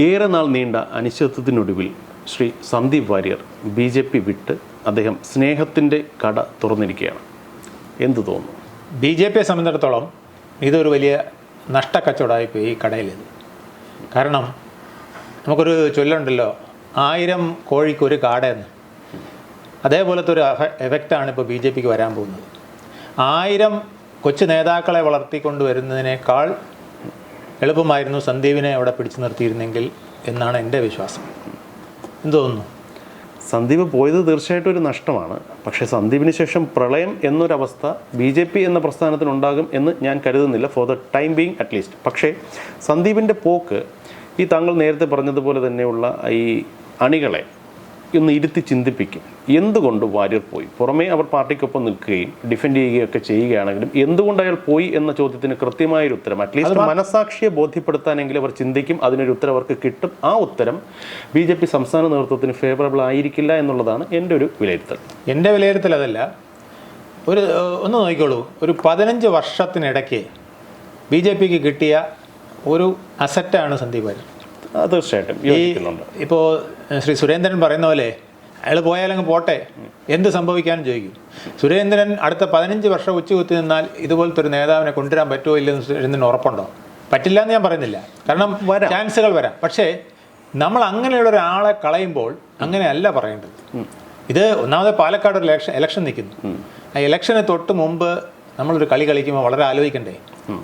ഏറെ നാൾ നീണ്ട അനിശ്ചിതത്വത്തിനൊടുവിൽ Shri Sandeep Warrier B J P വിട്ട് അദ്ദേഹം സ്നേഹത്തിന്റെ കട തുറന്നിരിക്കുകയാണ്. എന്തു തോന്നുന്നു? ബി ജെ പിയെ സംബന്ധിച്ചിടത്തോളം ഇതൊരു വലിയ നഷ്ടക്കച്ചവടമായിപ്പോയി ഈ കടയിലിത് കാരണം നമുക്കൊരു ചൊല്ലുണ്ടല്ലോ ആയിരം കോഴിക്ക് ഒരു കാടയെന്ന് അതേപോലത്തെ ഒരു എഫക്റ്റാണ് ഇപ്പോൾ ബി ജെ പിക്ക് വരാൻ പോകുന്നത്. ആയിരം കൊച്ചു നേതാക്കളെ വളർത്തിക്കൊണ്ട് വരുന്നതിനേക്കാൾ എളുപ്പമായിരുന്നു സന്ദീപിനെ അവിടെ പിടിച്ചു നിർത്തിയിരുന്നെങ്കിൽ എന്നാണ് എന്റെ വിശ്വാസം. എന്ത് തോന്നുന്നു? സന്ദീപ് പോയത് തീർച്ചയായിട്ടും ഒരു നഷ്ടമാണ്. പക്ഷേ സന്ദീപിന് ശേഷം പ്രളയം എന്നൊരവസ്ഥ ബി ജെ പി എന്ന പ്രസ്ഥാനത്തിനുണ്ടാകും എന്ന് ഞാൻ കരുതുന്നില്ല for the time being at least പക്ഷേ സന്ദീപിന്റെ പോക്ക് ഈ താങ്കൾ നേരത്തെ പറഞ്ഞതുപോലെ തന്നെയുള്ള ഈ അണികളെ ഒന്ന് ഇരുത്തി ചിന്തിപ്പിക്കും. എന്തുകൊണ്ട് വാര്യർ പോയി? പുറമേ അവർ പാർട്ടിക്കൊപ്പം നിൽക്കുകയും ഡിഫെൻഡ് ചെയ്യുകയൊക്കെ ചെയ്യുകയാണെങ്കിലും എന്തുകൊണ്ട് അയാൾ പോയി എന്ന ചോദ്യത്തിന് കൃത്യമായൊരു ഉത്തരം അറ്റ്ലീസ്റ്റ് മനസാക്ഷിയെ ബോധ്യപ്പെടുത്താനെങ്കിലും അവർ ചിന്തിക്കും അതിനൊരു ഉത്തരം അവർക്ക് കിട്ടും. ആ ഉത്തരം ബി ജെ പി സംസ്ഥാന നേതൃത്വത്തിന് ഫേവറബിൾ ആയിരിക്കില്ല എന്നുള്ളതാണ് എന്റെ ഒരു വിലയിരുത്തൽ. എന്റെ വിലയിരുത്തൽ അതല്ല. ഒരു ഒന്ന് നോക്കിക്കോളൂ. ഒരു പതിനഞ്ച് വർഷത്തിനിടയ്ക്ക് ബി ജെ പിക്ക് കിട്ടിയ ഒരു അസറ്റാണ് സന്ദീപ് വാര്യർ. തീർച്ചയായിട്ടും ഇപ്പോൾ ശ്രീ സുരേന്ദ്രൻ പറയുന്ന പോലെ അയാൾ പോയാലങ്ങ് പോട്ടെ. എന്ത് സംഭവിക്കാനും ചോദിക്കും. സുരേന്ദ്രൻ അടുത്ത പതിനഞ്ച് വർഷം ഉച്ചകുത്തി നിന്നാൽ ഇതുപോലത്തെ ഒരു നേതാവിനെ കൊണ്ടുവരാൻ പറ്റുമോ ഇല്ലെന്ന് സുരേന്ദ്രന് ഉറപ്പുണ്ടോ? പറ്റില്ല എന്ന് ഞാൻ പറയുന്നില്ല. കാരണം. ചാൻസുകൾ വരാം. പക്ഷേ നമ്മൾ അങ്ങനെയുള്ള ഒരാളെ കളയുമ്പോൾ അങ്ങനെയല്ല പറയേണ്ടത്. ഇത് ഒന്നാമത് പാലക്കാട് ഒരു ഇലക്ഷൻ ഇലക്ഷൻ നിൽക്കുന്നു. ആ ഇലക്ഷന് തൊട്ട് മുമ്പ് നമ്മളൊരു കളി കളിക്കുമ്പോൾ വളരെ ആലോചിക്കണ്ടേ?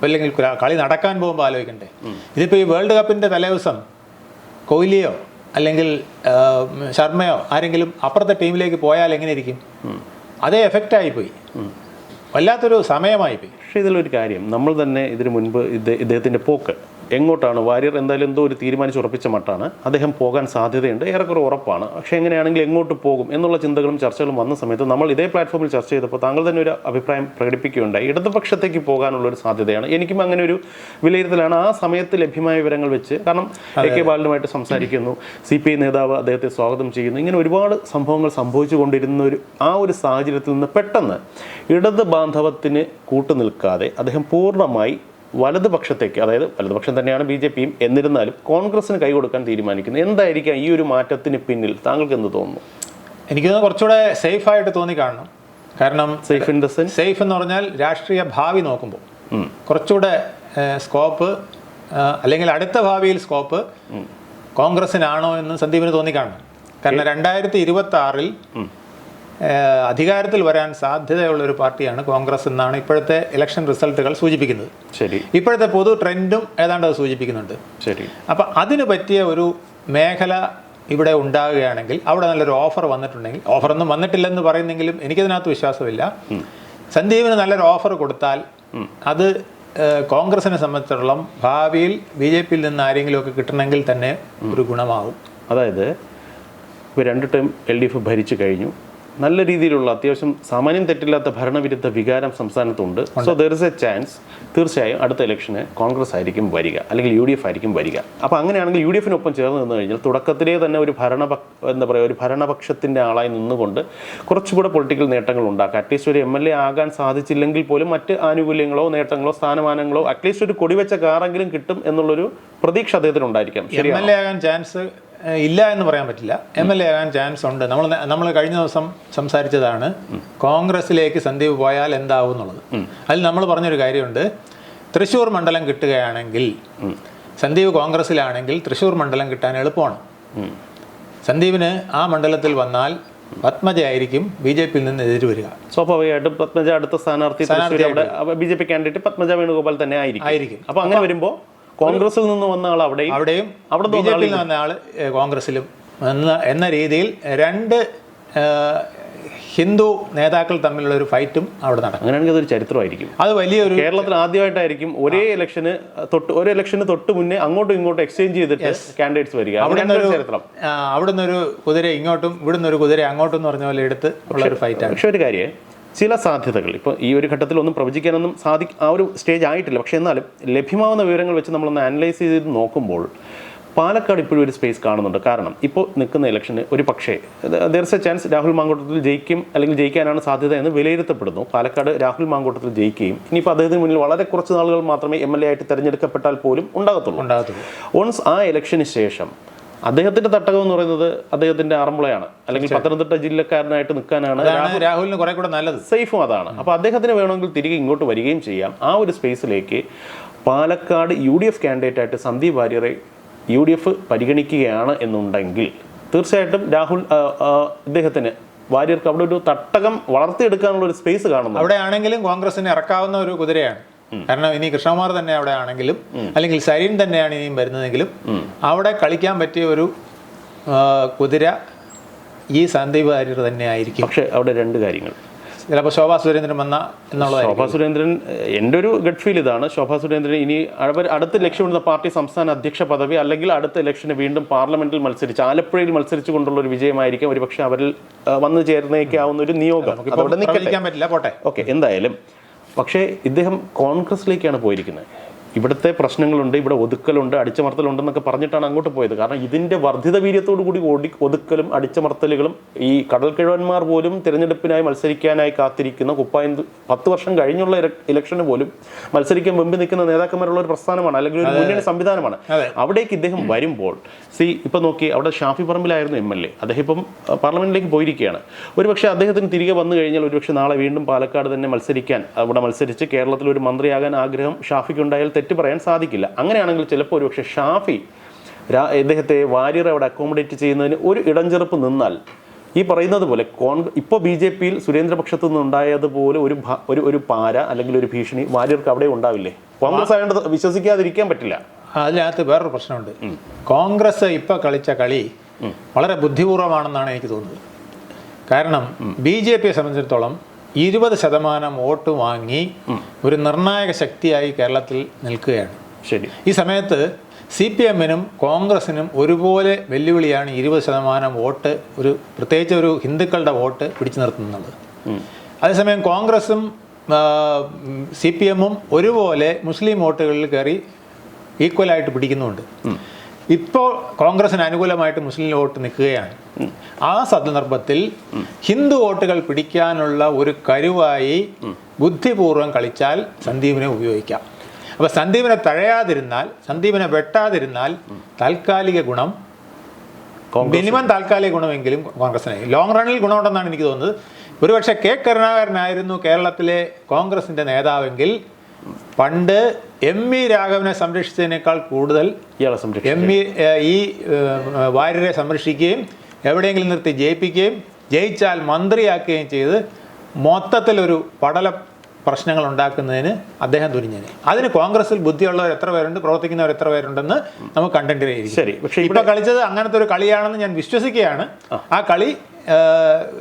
അല്ലെങ്കിൽ കളി നടക്കാൻ പോകുമ്പോൾ ആലോചിക്കണ്ടേ? ഇതിപ്പോൾ ഈ വേൾഡ് കപ്പിന്റെ തലേദിവസം കോഹ്ലിയോ അല്ലെങ്കിൽ ശർമ്മയോ ആരെങ്കിലും അപ്പുറത്തെ ടീമിലേക്ക് പോയാൽ എങ്ങനെ ഇരിക്കും അതേ എഫക്റ്റ് ആയിപ്പോയി. വല്ലാത്തൊരു സമയമായിപ്പോയി. പക്ഷേ ഇതിലൊരു കാര്യം നമ്മൾ തന്നെ ഇതിനു മുൻപ് ഇദ്ദേഹത്തിന്റെ പോക്ക് എങ്ങോട്ടാണ്? വാര്യർ എന്തായാലും എന്തോ ഒരു തീരുമാനിച്ച് ഉറപ്പിച്ച മട്ടാണ്. അദ്ദേഹം പോകാൻ സാധ്യതയുണ്ട്. ഏറെക്കുറെ ഉറപ്പാണ്. പക്ഷേ എങ്ങനെയാണെങ്കിൽ എങ്ങോട്ട് പോകും എന്നുള്ള ചിന്തകളും ചർച്ചകളും വന്ന സമയത്ത് നമ്മൾ ഇതേ പ്ലാറ്റ്ഫോമിൽ ചർച്ച ചെയ്തപ്പോൾ താങ്കൾ തന്നെ ഒരു അഭിപ്രായം പ്രകടിപ്പിക്കുകയുണ്ടായി. ഇടതുപക്ഷത്തേക്ക് പോകാനുള്ള ഒരു സാധ്യതയാണ്. എനിക്കും അങ്ങനെ ഒരു വിലയിരുത്തലാണ്. ആ സമയത്ത് ലഭ്യമായ വിവരങ്ങൾ വെച്ച് കാരണം എ കെ ബാലനുമായിട്ട് സംസാരിക്കുന്നു. സി പി ഐ നേതാവ് അദ്ദേഹത്തെ സ്വാഗതം ചെയ്യുന്നു. ഇങ്ങനെ ഒരുപാട് സംഭവങ്ങൾ സംഭവിച്ചുകൊണ്ടിരുന്ന ഒരു ആ ഒരു സാഹചര്യത്തിൽ നിന്ന് പെട്ടെന്ന് ഇടത് ബാന്ധവത്തിന് കൂട്ടുനിൽക്കാതെ അദ്ദേഹം പൂർണമായി വലതുപക്ഷത്തേക്ക് അതായത് വലതുപക്ഷം തന്നെയാണ് ബി ജെ പിയും എന്നിരുന്നാലും കോൺഗ്രസിന് കൈ കൊടുക്കാൻ തീരുമാനിക്കുന്നു. എന്തായിരിക്കാം ഈ ഒരു മാറ്റത്തിന് പിന്നിൽ? താങ്കൾക്ക് എന്ത് തോന്നുന്നു? എനിക്ക് കുറച്ചുകൂടെ സേഫ് ആയിട്ട് തോന്നി കാണണം കാരണം safe in the sense safe എന്ന് പറഞ്ഞാൽ രാഷ്ട്രീയ ഭാവി നോക്കുമ്പോൾ. കുറച്ചുകൂടെ സ്കോപ്പ് അല്ലെങ്കിൽ അടുത്ത ഭാവിയിൽ സ്കോപ്പ് കോൺഗ്രസിനാണോ എന്ന് സന്ദീപിന് തോന്നിക്കാണണം. കാരണം രണ്ടായിരത്തി ഇരുപത്തി ആറിൽ അധികാരത്തിൽ വരാൻ സാധ്യതയുള്ള ഒരു പാർട്ടിയാണ് കോൺഗ്രസ് എന്നാണ് ഇപ്പോഴത്തെ ഇലക്ഷൻ റിസൾട്ടുകൾ സൂചിപ്പിക്കുന്നത്. ശരി. ഇപ്പോഴത്തെ പൊതു ട്രെൻഡും ഏതാണ്ട് അത് സൂചിപ്പിക്കുന്നുണ്ട്. ശരി. അപ്പം അതിന് പറ്റിയ ഒരു മേഖല ഇവിടെ ഉണ്ടാകുകയാണെങ്കിൽ അവിടെ നല്ലൊരു ഓഫർ വന്നിട്ടുണ്ടെങ്കിൽ ഓഫറൊന്നും വന്നിട്ടില്ലെന്ന് പറയുന്നെങ്കിലും എനിക്കതിനകത്ത് വിശ്വാസമില്ല. സന്ദീപിന് നല്ലൊരു ഓഫർ കൊടുത്താൽ അത് കോൺഗ്രസിനെ സംബന്ധിച്ചിടത്തോളം ഭാവിയിൽ ബി ജെ പിയിൽ നിന്ന് ആരെങ്കിലുമൊക്കെ കിട്ടണമെങ്കിൽ തന്നെ ഒരു ഗുണമാകും അതായത് ഇപ്പോൾ രണ്ട് ടൈം എൽ ഡി എഫ് ഭരിച്ചു കഴിഞ്ഞു. നല്ല രീതിയിലുള്ള അത്യാവശ്യം സാമാന്യം തെറ്റില്ലാത്ത ഭരണവിരുദ്ധ വികാരം സംസ്ഥാനത്തുണ്ട്. So there is a chance തീർച്ചയായും അടുത്ത ഇലക്ഷന് കോൺഗ്രസ് ആയിരിക്കും വരിക അല്ലെങ്കിൽ യു ഡി എഫ് ആയിരിക്കും വരിക. അപ്പോൾ അങ്ങനെയാണെങ്കിൽ യു ഡി എഫിനൊപ്പം ചേർന്ന് നിന്ന് കഴിഞ്ഞാൽ തുടക്കത്തിലേ തന്നെ ഒരു ഭരണ എന്താ പറയുക ഒരു ഭരണപക്ഷത്തിന്റെ ആളായി നിന്നുകൊണ്ട് കുറച്ചുകൂടെ പൊളിറ്റിക്കൽ നേട്ടങ്ങൾ ഉണ്ടാക്കാം. അറ്റ്ലീസ്റ്റ് ഒരു എം എൽ എ ആകാൻ സാധിച്ചില്ലെങ്കിൽ പോലും മറ്റ് ആനുകൂല്യങ്ങളോ നേട്ടങ്ങളോ സ്ഥാനമാനങ്ങളോ അറ്റ്ലീസ്റ്റ് ഒരു കൊടിവെച്ച കാറെങ്കിലും കിട്ടും എന്നുള്ളൊരു പ്രതീക്ഷ അദ്ദേഹത്തിന് ഉണ്ടായിരിക്കാം എം എൽ എ ആകാൻ ചാൻസ് ഇല്ല എന്ന് പറയാൻ പറ്റില്ല. എം എൽ എ ആകാൻ ചാൻസ് ഉണ്ട്. നമ്മൾ നമ്മൾ കഴിഞ്ഞ ദിവസം സംസാരിച്ചതാണ് കോൺഗ്രസിലേക്ക് സന്ദീപ് പോയാൽ എന്താവും എന്നുള്ളത്. അതിൽ നമ്മൾ പറഞ്ഞൊരു കാര്യമുണ്ട്. തൃശ്ശൂർ മണ്ഡലം കിട്ടുകയാണെങ്കിൽ സന്ദീപ് കോൺഗ്രസിലാണെങ്കിൽ തൃശ്ശൂർ മണ്ഡലം കിട്ടാൻ എളുപ്പമാണ്. സന്ദീപിന് ആ മണ്ഡലത്തിൽ വന്നാൽ പത്മജയായിരിക്കും ബി ജെ പിയിൽ നിന്ന് എതിര് വരിക. സ്വാഭാവികമായിട്ടും പത്മജ അടുത്ത സ്ഥാനാർത്ഥി B J P candidate Padmaja Venugopal തന്നെ ആയിരിക്കും. ആയിരിക്കും. അപ്പൊ അങ്ങനെ വരുമ്പോ കോൺഗ്രസിൽ നിന്ന് വന്ന ആൾ അവിടെയും അവിടെയും അവിടെ ബി ജെ പിയിൽ നിന്ന് വന്ന ആൾ കോൺഗ്രസിലും എന്ന എന്ന രീതിയിൽ രണ്ട് ഹിന്ദു നേതാക്കൾ തമ്മിലുള്ള ഒരു ഫൈറ്റും അവിടെ നടക്കും. അങ്ങനെയാണെങ്കിൽ അതൊരു ചരിത്രമായിരിക്കും. അത് വലിയൊരു കേരളത്തിൽ ആദ്യമായിട്ടായിരിക്കും ഒരേ ഇലക്ഷന് തൊട്ട് ഒരേ ഇലക്ഷന് തൊട്ട് മുന്നേ അങ്ങോട്ടും ഇങ്ങോട്ടും എക്സ്ചേഞ്ച് ചെയ്തിട്ട് കാൻഡിഡേറ്റ്സ് വരിക. അവിടെ ചരിത്രം. ആ, അവിടുന്ന് ഒരു കുതിര ഇങ്ങോട്ടും ഇവിടുന്ന് ഒരു കുതിര അങ്ങോട്ടും എന്ന് പറഞ്ഞ പോലെ എടുത്ത് ഉള്ള ഒരു ഫൈറ്റാണ് പക്ഷെ ഒരു കാര്യം ചില സാധ്യതകൾ. ഇപ്പോൾ ഈ ഒരു ഘട്ടത്തിൽ ഒന്നും പ്രവചിക്കാനൊന്നും സാധി ആ ഒരു സ്റ്റേജ് ആയിട്ടില്ല. പക്ഷേ എന്നാലും ലഭ്യമാവുന്ന വിവരങ്ങൾ വെച്ച് നമ്മളൊന്ന് അനലൈസ് ചെയ്ത് നോക്കുമ്പോൾ പാലക്കാട് ഇപ്പോഴും ഒരു സ്പേസ് കാണുന്നുണ്ട്. കാരണം ഇപ്പോൾ നിൽക്കുന്ന ഇലക്ഷന് ഒരു പക്ഷേ ദർസ് എ ചാൻസ് രാഹുൽ മാങ്കോട്ടത്തിൽ ജയിക്കും അല്ലെങ്കിൽ ജയിക്കാനാണ് സാധ്യത എന്ന് വിലയിരുത്തപ്പെടുന്നു. പാലക്കാട് രാഹുൽ മാങ്കോട്ടത്തിൽ ജയിക്കുകയും ഇനിയിപ്പോൾ അദ്ദേഹത്തിന് മുന്നിൽ വളരെ കുറച്ച് നാളുകൾ മാത്രമേ എം എൽ എ ആയിട്ട് തിരഞ്ഞെടുക്കപ്പെട്ടാൽ പോലും ഉണ്ടാകത്തുള്ളൂ. ഉണ്ടാകത്തുള്ളൂ. ഓൺസ് ആ ഇലക്ഷന് ശേഷം അദ്ദേഹത്തിന്റെ തട്ടകം എന്ന് പറയുന്നത് അദ്ദേഹത്തിന്റെ ആറന്മുളയാണ്. അല്ലെങ്കിൽ പത്തനംതിട്ട ജില്ലക്കാരനായിട്ട് നിൽക്കാനാണ്. രാഹുലിന് കുറെ കൂടെ നല്ലത്. സേഫും അതാണ്. അപ്പോൾ അദ്ദേഹത്തിന് വേണമെങ്കിൽ തിരികെ ഇങ്ങോട്ട് വരികയും ചെയ്യാം. ആ ഒരു സ്പേസിലേക്ക് Palakkad U D F candidate ആയിട്ട് സന്ദീപ് വാര്യറെ യു ഡി എഫ് പരിഗണിക്കുകയാണ് എന്നുണ്ടെങ്കിൽ തീർച്ചയായിട്ടും രാഹുൽ ഇദ്ദേഹത്തിന് വാര്യർക്ക് അവിടെ ഒരു തട്ടകം വളർത്തിയെടുക്കാനുള്ള ഒരു സ്പേസ് കാണുന്നു അവിടെ ആണെങ്കിലും കോൺഗ്രസിന് ഇറക്കാവുന്ന ഒരു കുതിരയാണ്. കാരണം ഇനി കൃഷ്ണകുമാർ തന്നെ അവിടെ ആണെങ്കിലും അല്ലെങ്കിൽ സരീൻ തന്നെയാണ് ഇനിയും വരുന്നതെങ്കിലും അവിടെ കളിക്കാൻ പറ്റിയ ഒരു കുതിര ഈ സന്ദീപ് വാര്യർ തന്നെ ആയിരിക്കും. പക്ഷെ അവിടെ രണ്ട് കാര്യങ്ങൾ. ചിലപ്പോൾ ശോഭാ സുരേന്ദ്രൻ വന്ന എന്നുള്ളത് ശോഭാ സുരേന്ദ്രൻ എന്റെ ഒരു ഗഡ് ഫീൽ ഇതാണ്. ശോഭാ സുരേന്ദ്രൻ ഇനി അവർ അടുത്ത ലക്ഷ്യമിടുന്ന പാർട്ടി സംസ്ഥാന അധ്യക്ഷ പദവി അല്ലെങ്കിൽ അടുത്ത ഇലക്ഷന് വീണ്ടും പാർലമെന്റിൽ മത്സരിച്ച് ആലപ്പുഴയിൽ മത്സരിച്ചു കൊണ്ടുള്ള ഒരു വിജയമായിരിക്കും. ഒരുപക്ഷെ അവരിൽ വന്നു ചേർന്നേക്കാവുന്ന ഒരു നിയോഗം. പറ്റില്ല പോട്ടെ. ഓക്കെ എന്തായാലും പക്ഷേ ഇദ്ദേഹം കോൺഗ്രസിലേക്കാണ് പോയിരിക്കുന്നത്. ഇവിടുത്തെ പ്രശ്നങ്ങളുണ്ട് ഇവിടെ ഒതുക്കലുണ്ട് അടിച്ചമർത്തലുണ്ടെന്നൊക്കെ പറഞ്ഞിട്ടാണ് അങ്ങോട്ട് പോയത്. കാരണം ഇതിന്റെ വർദ്ധിത വീര്യത്തോടു കൂടി ഓടി ഒതുക്കലും അടിച്ചമർത്തലുകളും ഈ കടൽ കിഴവന്മാർ പോലും തിരഞ്ഞെടുപ്പിനായി മത്സരിക്കാനായി കാത്തിരിക്കുന്ന കുപ്പായം പത്ത് വർഷം കഴിഞ്ഞുള്ള ഇല- ഇലക്ഷന് പോലും മത്സരിക്കാൻ മുമ്പ് നിൽക്കുന്ന നേതാക്കന്മാരുള്ള ഒരു പ്രസ്ഥാനമാണ് അല്ലെങ്കിൽ ഒരു മുന്നണി സംവിധാനമാണ്. അവിടേക്ക് ഇദ്ദേഹം വരുമ്പോൾ സി ഇപ്പം നോക്കി അവിടെ ഷാഫി പറമ്പിലായിരുന്നു എം എൽ എ. അദ്ദേഹം ഇപ്പം പാർലമെന്റിലേക്ക് പോയിരിക്കുകയാണ്. ഒരുപക്ഷെ അദ്ദേഹത്തിന് തിരികെ വന്നു കഴിഞ്ഞാൽ ഒരുപക്ഷെ നാളെ വീണ്ടും പാലക്കാട് തന്നെ മത്സരിക്കാൻ അവിടെ മത്സരിച്ച് കേരളത്തിൽ ഒരു മന്ത്രിയാകാൻ ആഗ്രഹം ഷാഫിക്ക് ഉണ്ടായാൽ തെറ്റ് പറയാൻ സാധിക്കില്ല. അങ്ങനെയാണെങ്കിൽ ചിലപ്പോൾ ഒരുപക്ഷെ ഷാഫി ഇദ്ദേഹത്തെ വാര്യർ അവിടെ അക്കോമഡേറ്റ് ചെയ്യുന്നതിന് ഒരു ഇടഞ്ചെറുപ്പ് നിന്നാൽ ഈ പറയുന്നത് പോലെ കോൺഗ്രസ് ഇപ്പോൾ ബി ജെ പിയിൽ സുരേന്ദ്രപക്ഷത്തു നിന്നുണ്ടായതുപോലെ ഒരു ഒരു ഒരു പാര അല്ലെങ്കിൽ ഒരു ഭീഷണി വാര്യർക്ക് അവിടെ ഉണ്ടാവില്ലേ? കോൺഗ്രസ് ആയതുകൊണ്ട് വിശ്വസിക്കാതിരിക്കാൻ പറ്റില്ല. അതിനകത്ത് വേറൊരു പ്രശ്നമുണ്ട്. കോൺഗ്രസ് ഇപ്പൊ കളിച്ച കളി വളരെ ബുദ്ധിപൂർവമാണെന്നാണ് എനിക്ക് തോന്നുന്നത്. കാരണം ബി ജെ പിയെ സംബന്ധിച്ചിടത്തോളം ഇരുപത് ശതമാനം വോട്ട് വാങ്ങി ഒരു നിർണായക ശക്തിയായി കേരളത്തിൽ നിൽക്കുകയാണ്. ശരി. ഈ സമയത്ത് സി പി എമ്മിനും കോൺഗ്രസിനും ഒരുപോലെ വെല്ലുവിളിയാണ് ഇരുപത് ശതമാനം വോട്ട് ഒരു പ്രത്യേകിച്ച് ഒരു ഹിന്ദുക്കളുടെ വോട്ട് പിടിച്ചു നിർത്തുന്നത്. അതേസമയം കോൺഗ്രസും സി പി എമ്മും ഒരുപോലെ മുസ്ലിം വോട്ടുകളിൽ കയറി ഈക്വലായിട്ട് പിടിക്കുന്നുണ്ട്. ഇപ്പോൾ കോൺഗ്രസിന് അനുകൂലമായിട്ട് മുസ്ലിം വോട്ട് നിൽക്കുകയാണ്. ആ സന്ദർഭത്തിൽ ഹിന്ദു വോട്ടുകൾ പിടിക്കാനുള്ള ഒരു കരുവായി ബുദ്ധിപൂർവം കളിച്ചാൽ സന്ദീപിനെ ഉപയോഗിക്കാം. അപ്പോൾ സന്ദീപിനെ തഴയാതിരുന്നാൽ സന്ദീപിനെ വെട്ടാതിരുന്നാൽ താൽക്കാലിക ഗുണം മിനിമം താൽക്കാലിക ഗുണമെങ്കിലും കോൺഗ്രസിന്. ലോങ് റണ്ണിൽ ഗുണമുണ്ടെന്നാണ് എനിക്ക് തോന്നുന്നത്. ഒരുപക്ഷെ കെ കരുണാകരനായിരുന്നു കേരളത്തിലെ കോൺഗ്രസിന്റെ നേതാവെങ്കിൽ പണ്ട് എം ഇ രാഘവനെ സംരക്ഷിച്ചതിനേക്കാൾ കൂടുതൽ ഇയാളെ സംരക്ഷിക്കും എം ഇ ഈ ഏഹ്, വാര്യരെ സംരക്ഷിക്കുകയും എവിടെയെങ്കിലും നിർത്തി ജയിപ്പിക്കുകയും ജയിച്ചാൽ മന്ത്രിയാക്കുകയും ചെയ്ത് മൊത്തത്തിലൊരു പടല പ്രശ്നങ്ങൾ ഉണ്ടാക്കുന്നതിന് അദ്ദേഹം തുനിഞ്ഞത് അതിന് കോൺഗ്രസിൽ ബുദ്ധിയുള്ളവർ എത്ര പേരുണ്ട് പ്രവർത്തിക്കുന്നവർ എത്ര പേരുണ്ടെന്ന് നമുക്ക് കണ്ടന്റിനായിരിക്കും ശരി പക്ഷേ ഇപ്പൊ കളിച്ചത് അങ്ങനത്തെ ഒരു കളിയാണെന്ന് ഞാൻ വിശ്വസിക്കുകയാണ്. ആ കളി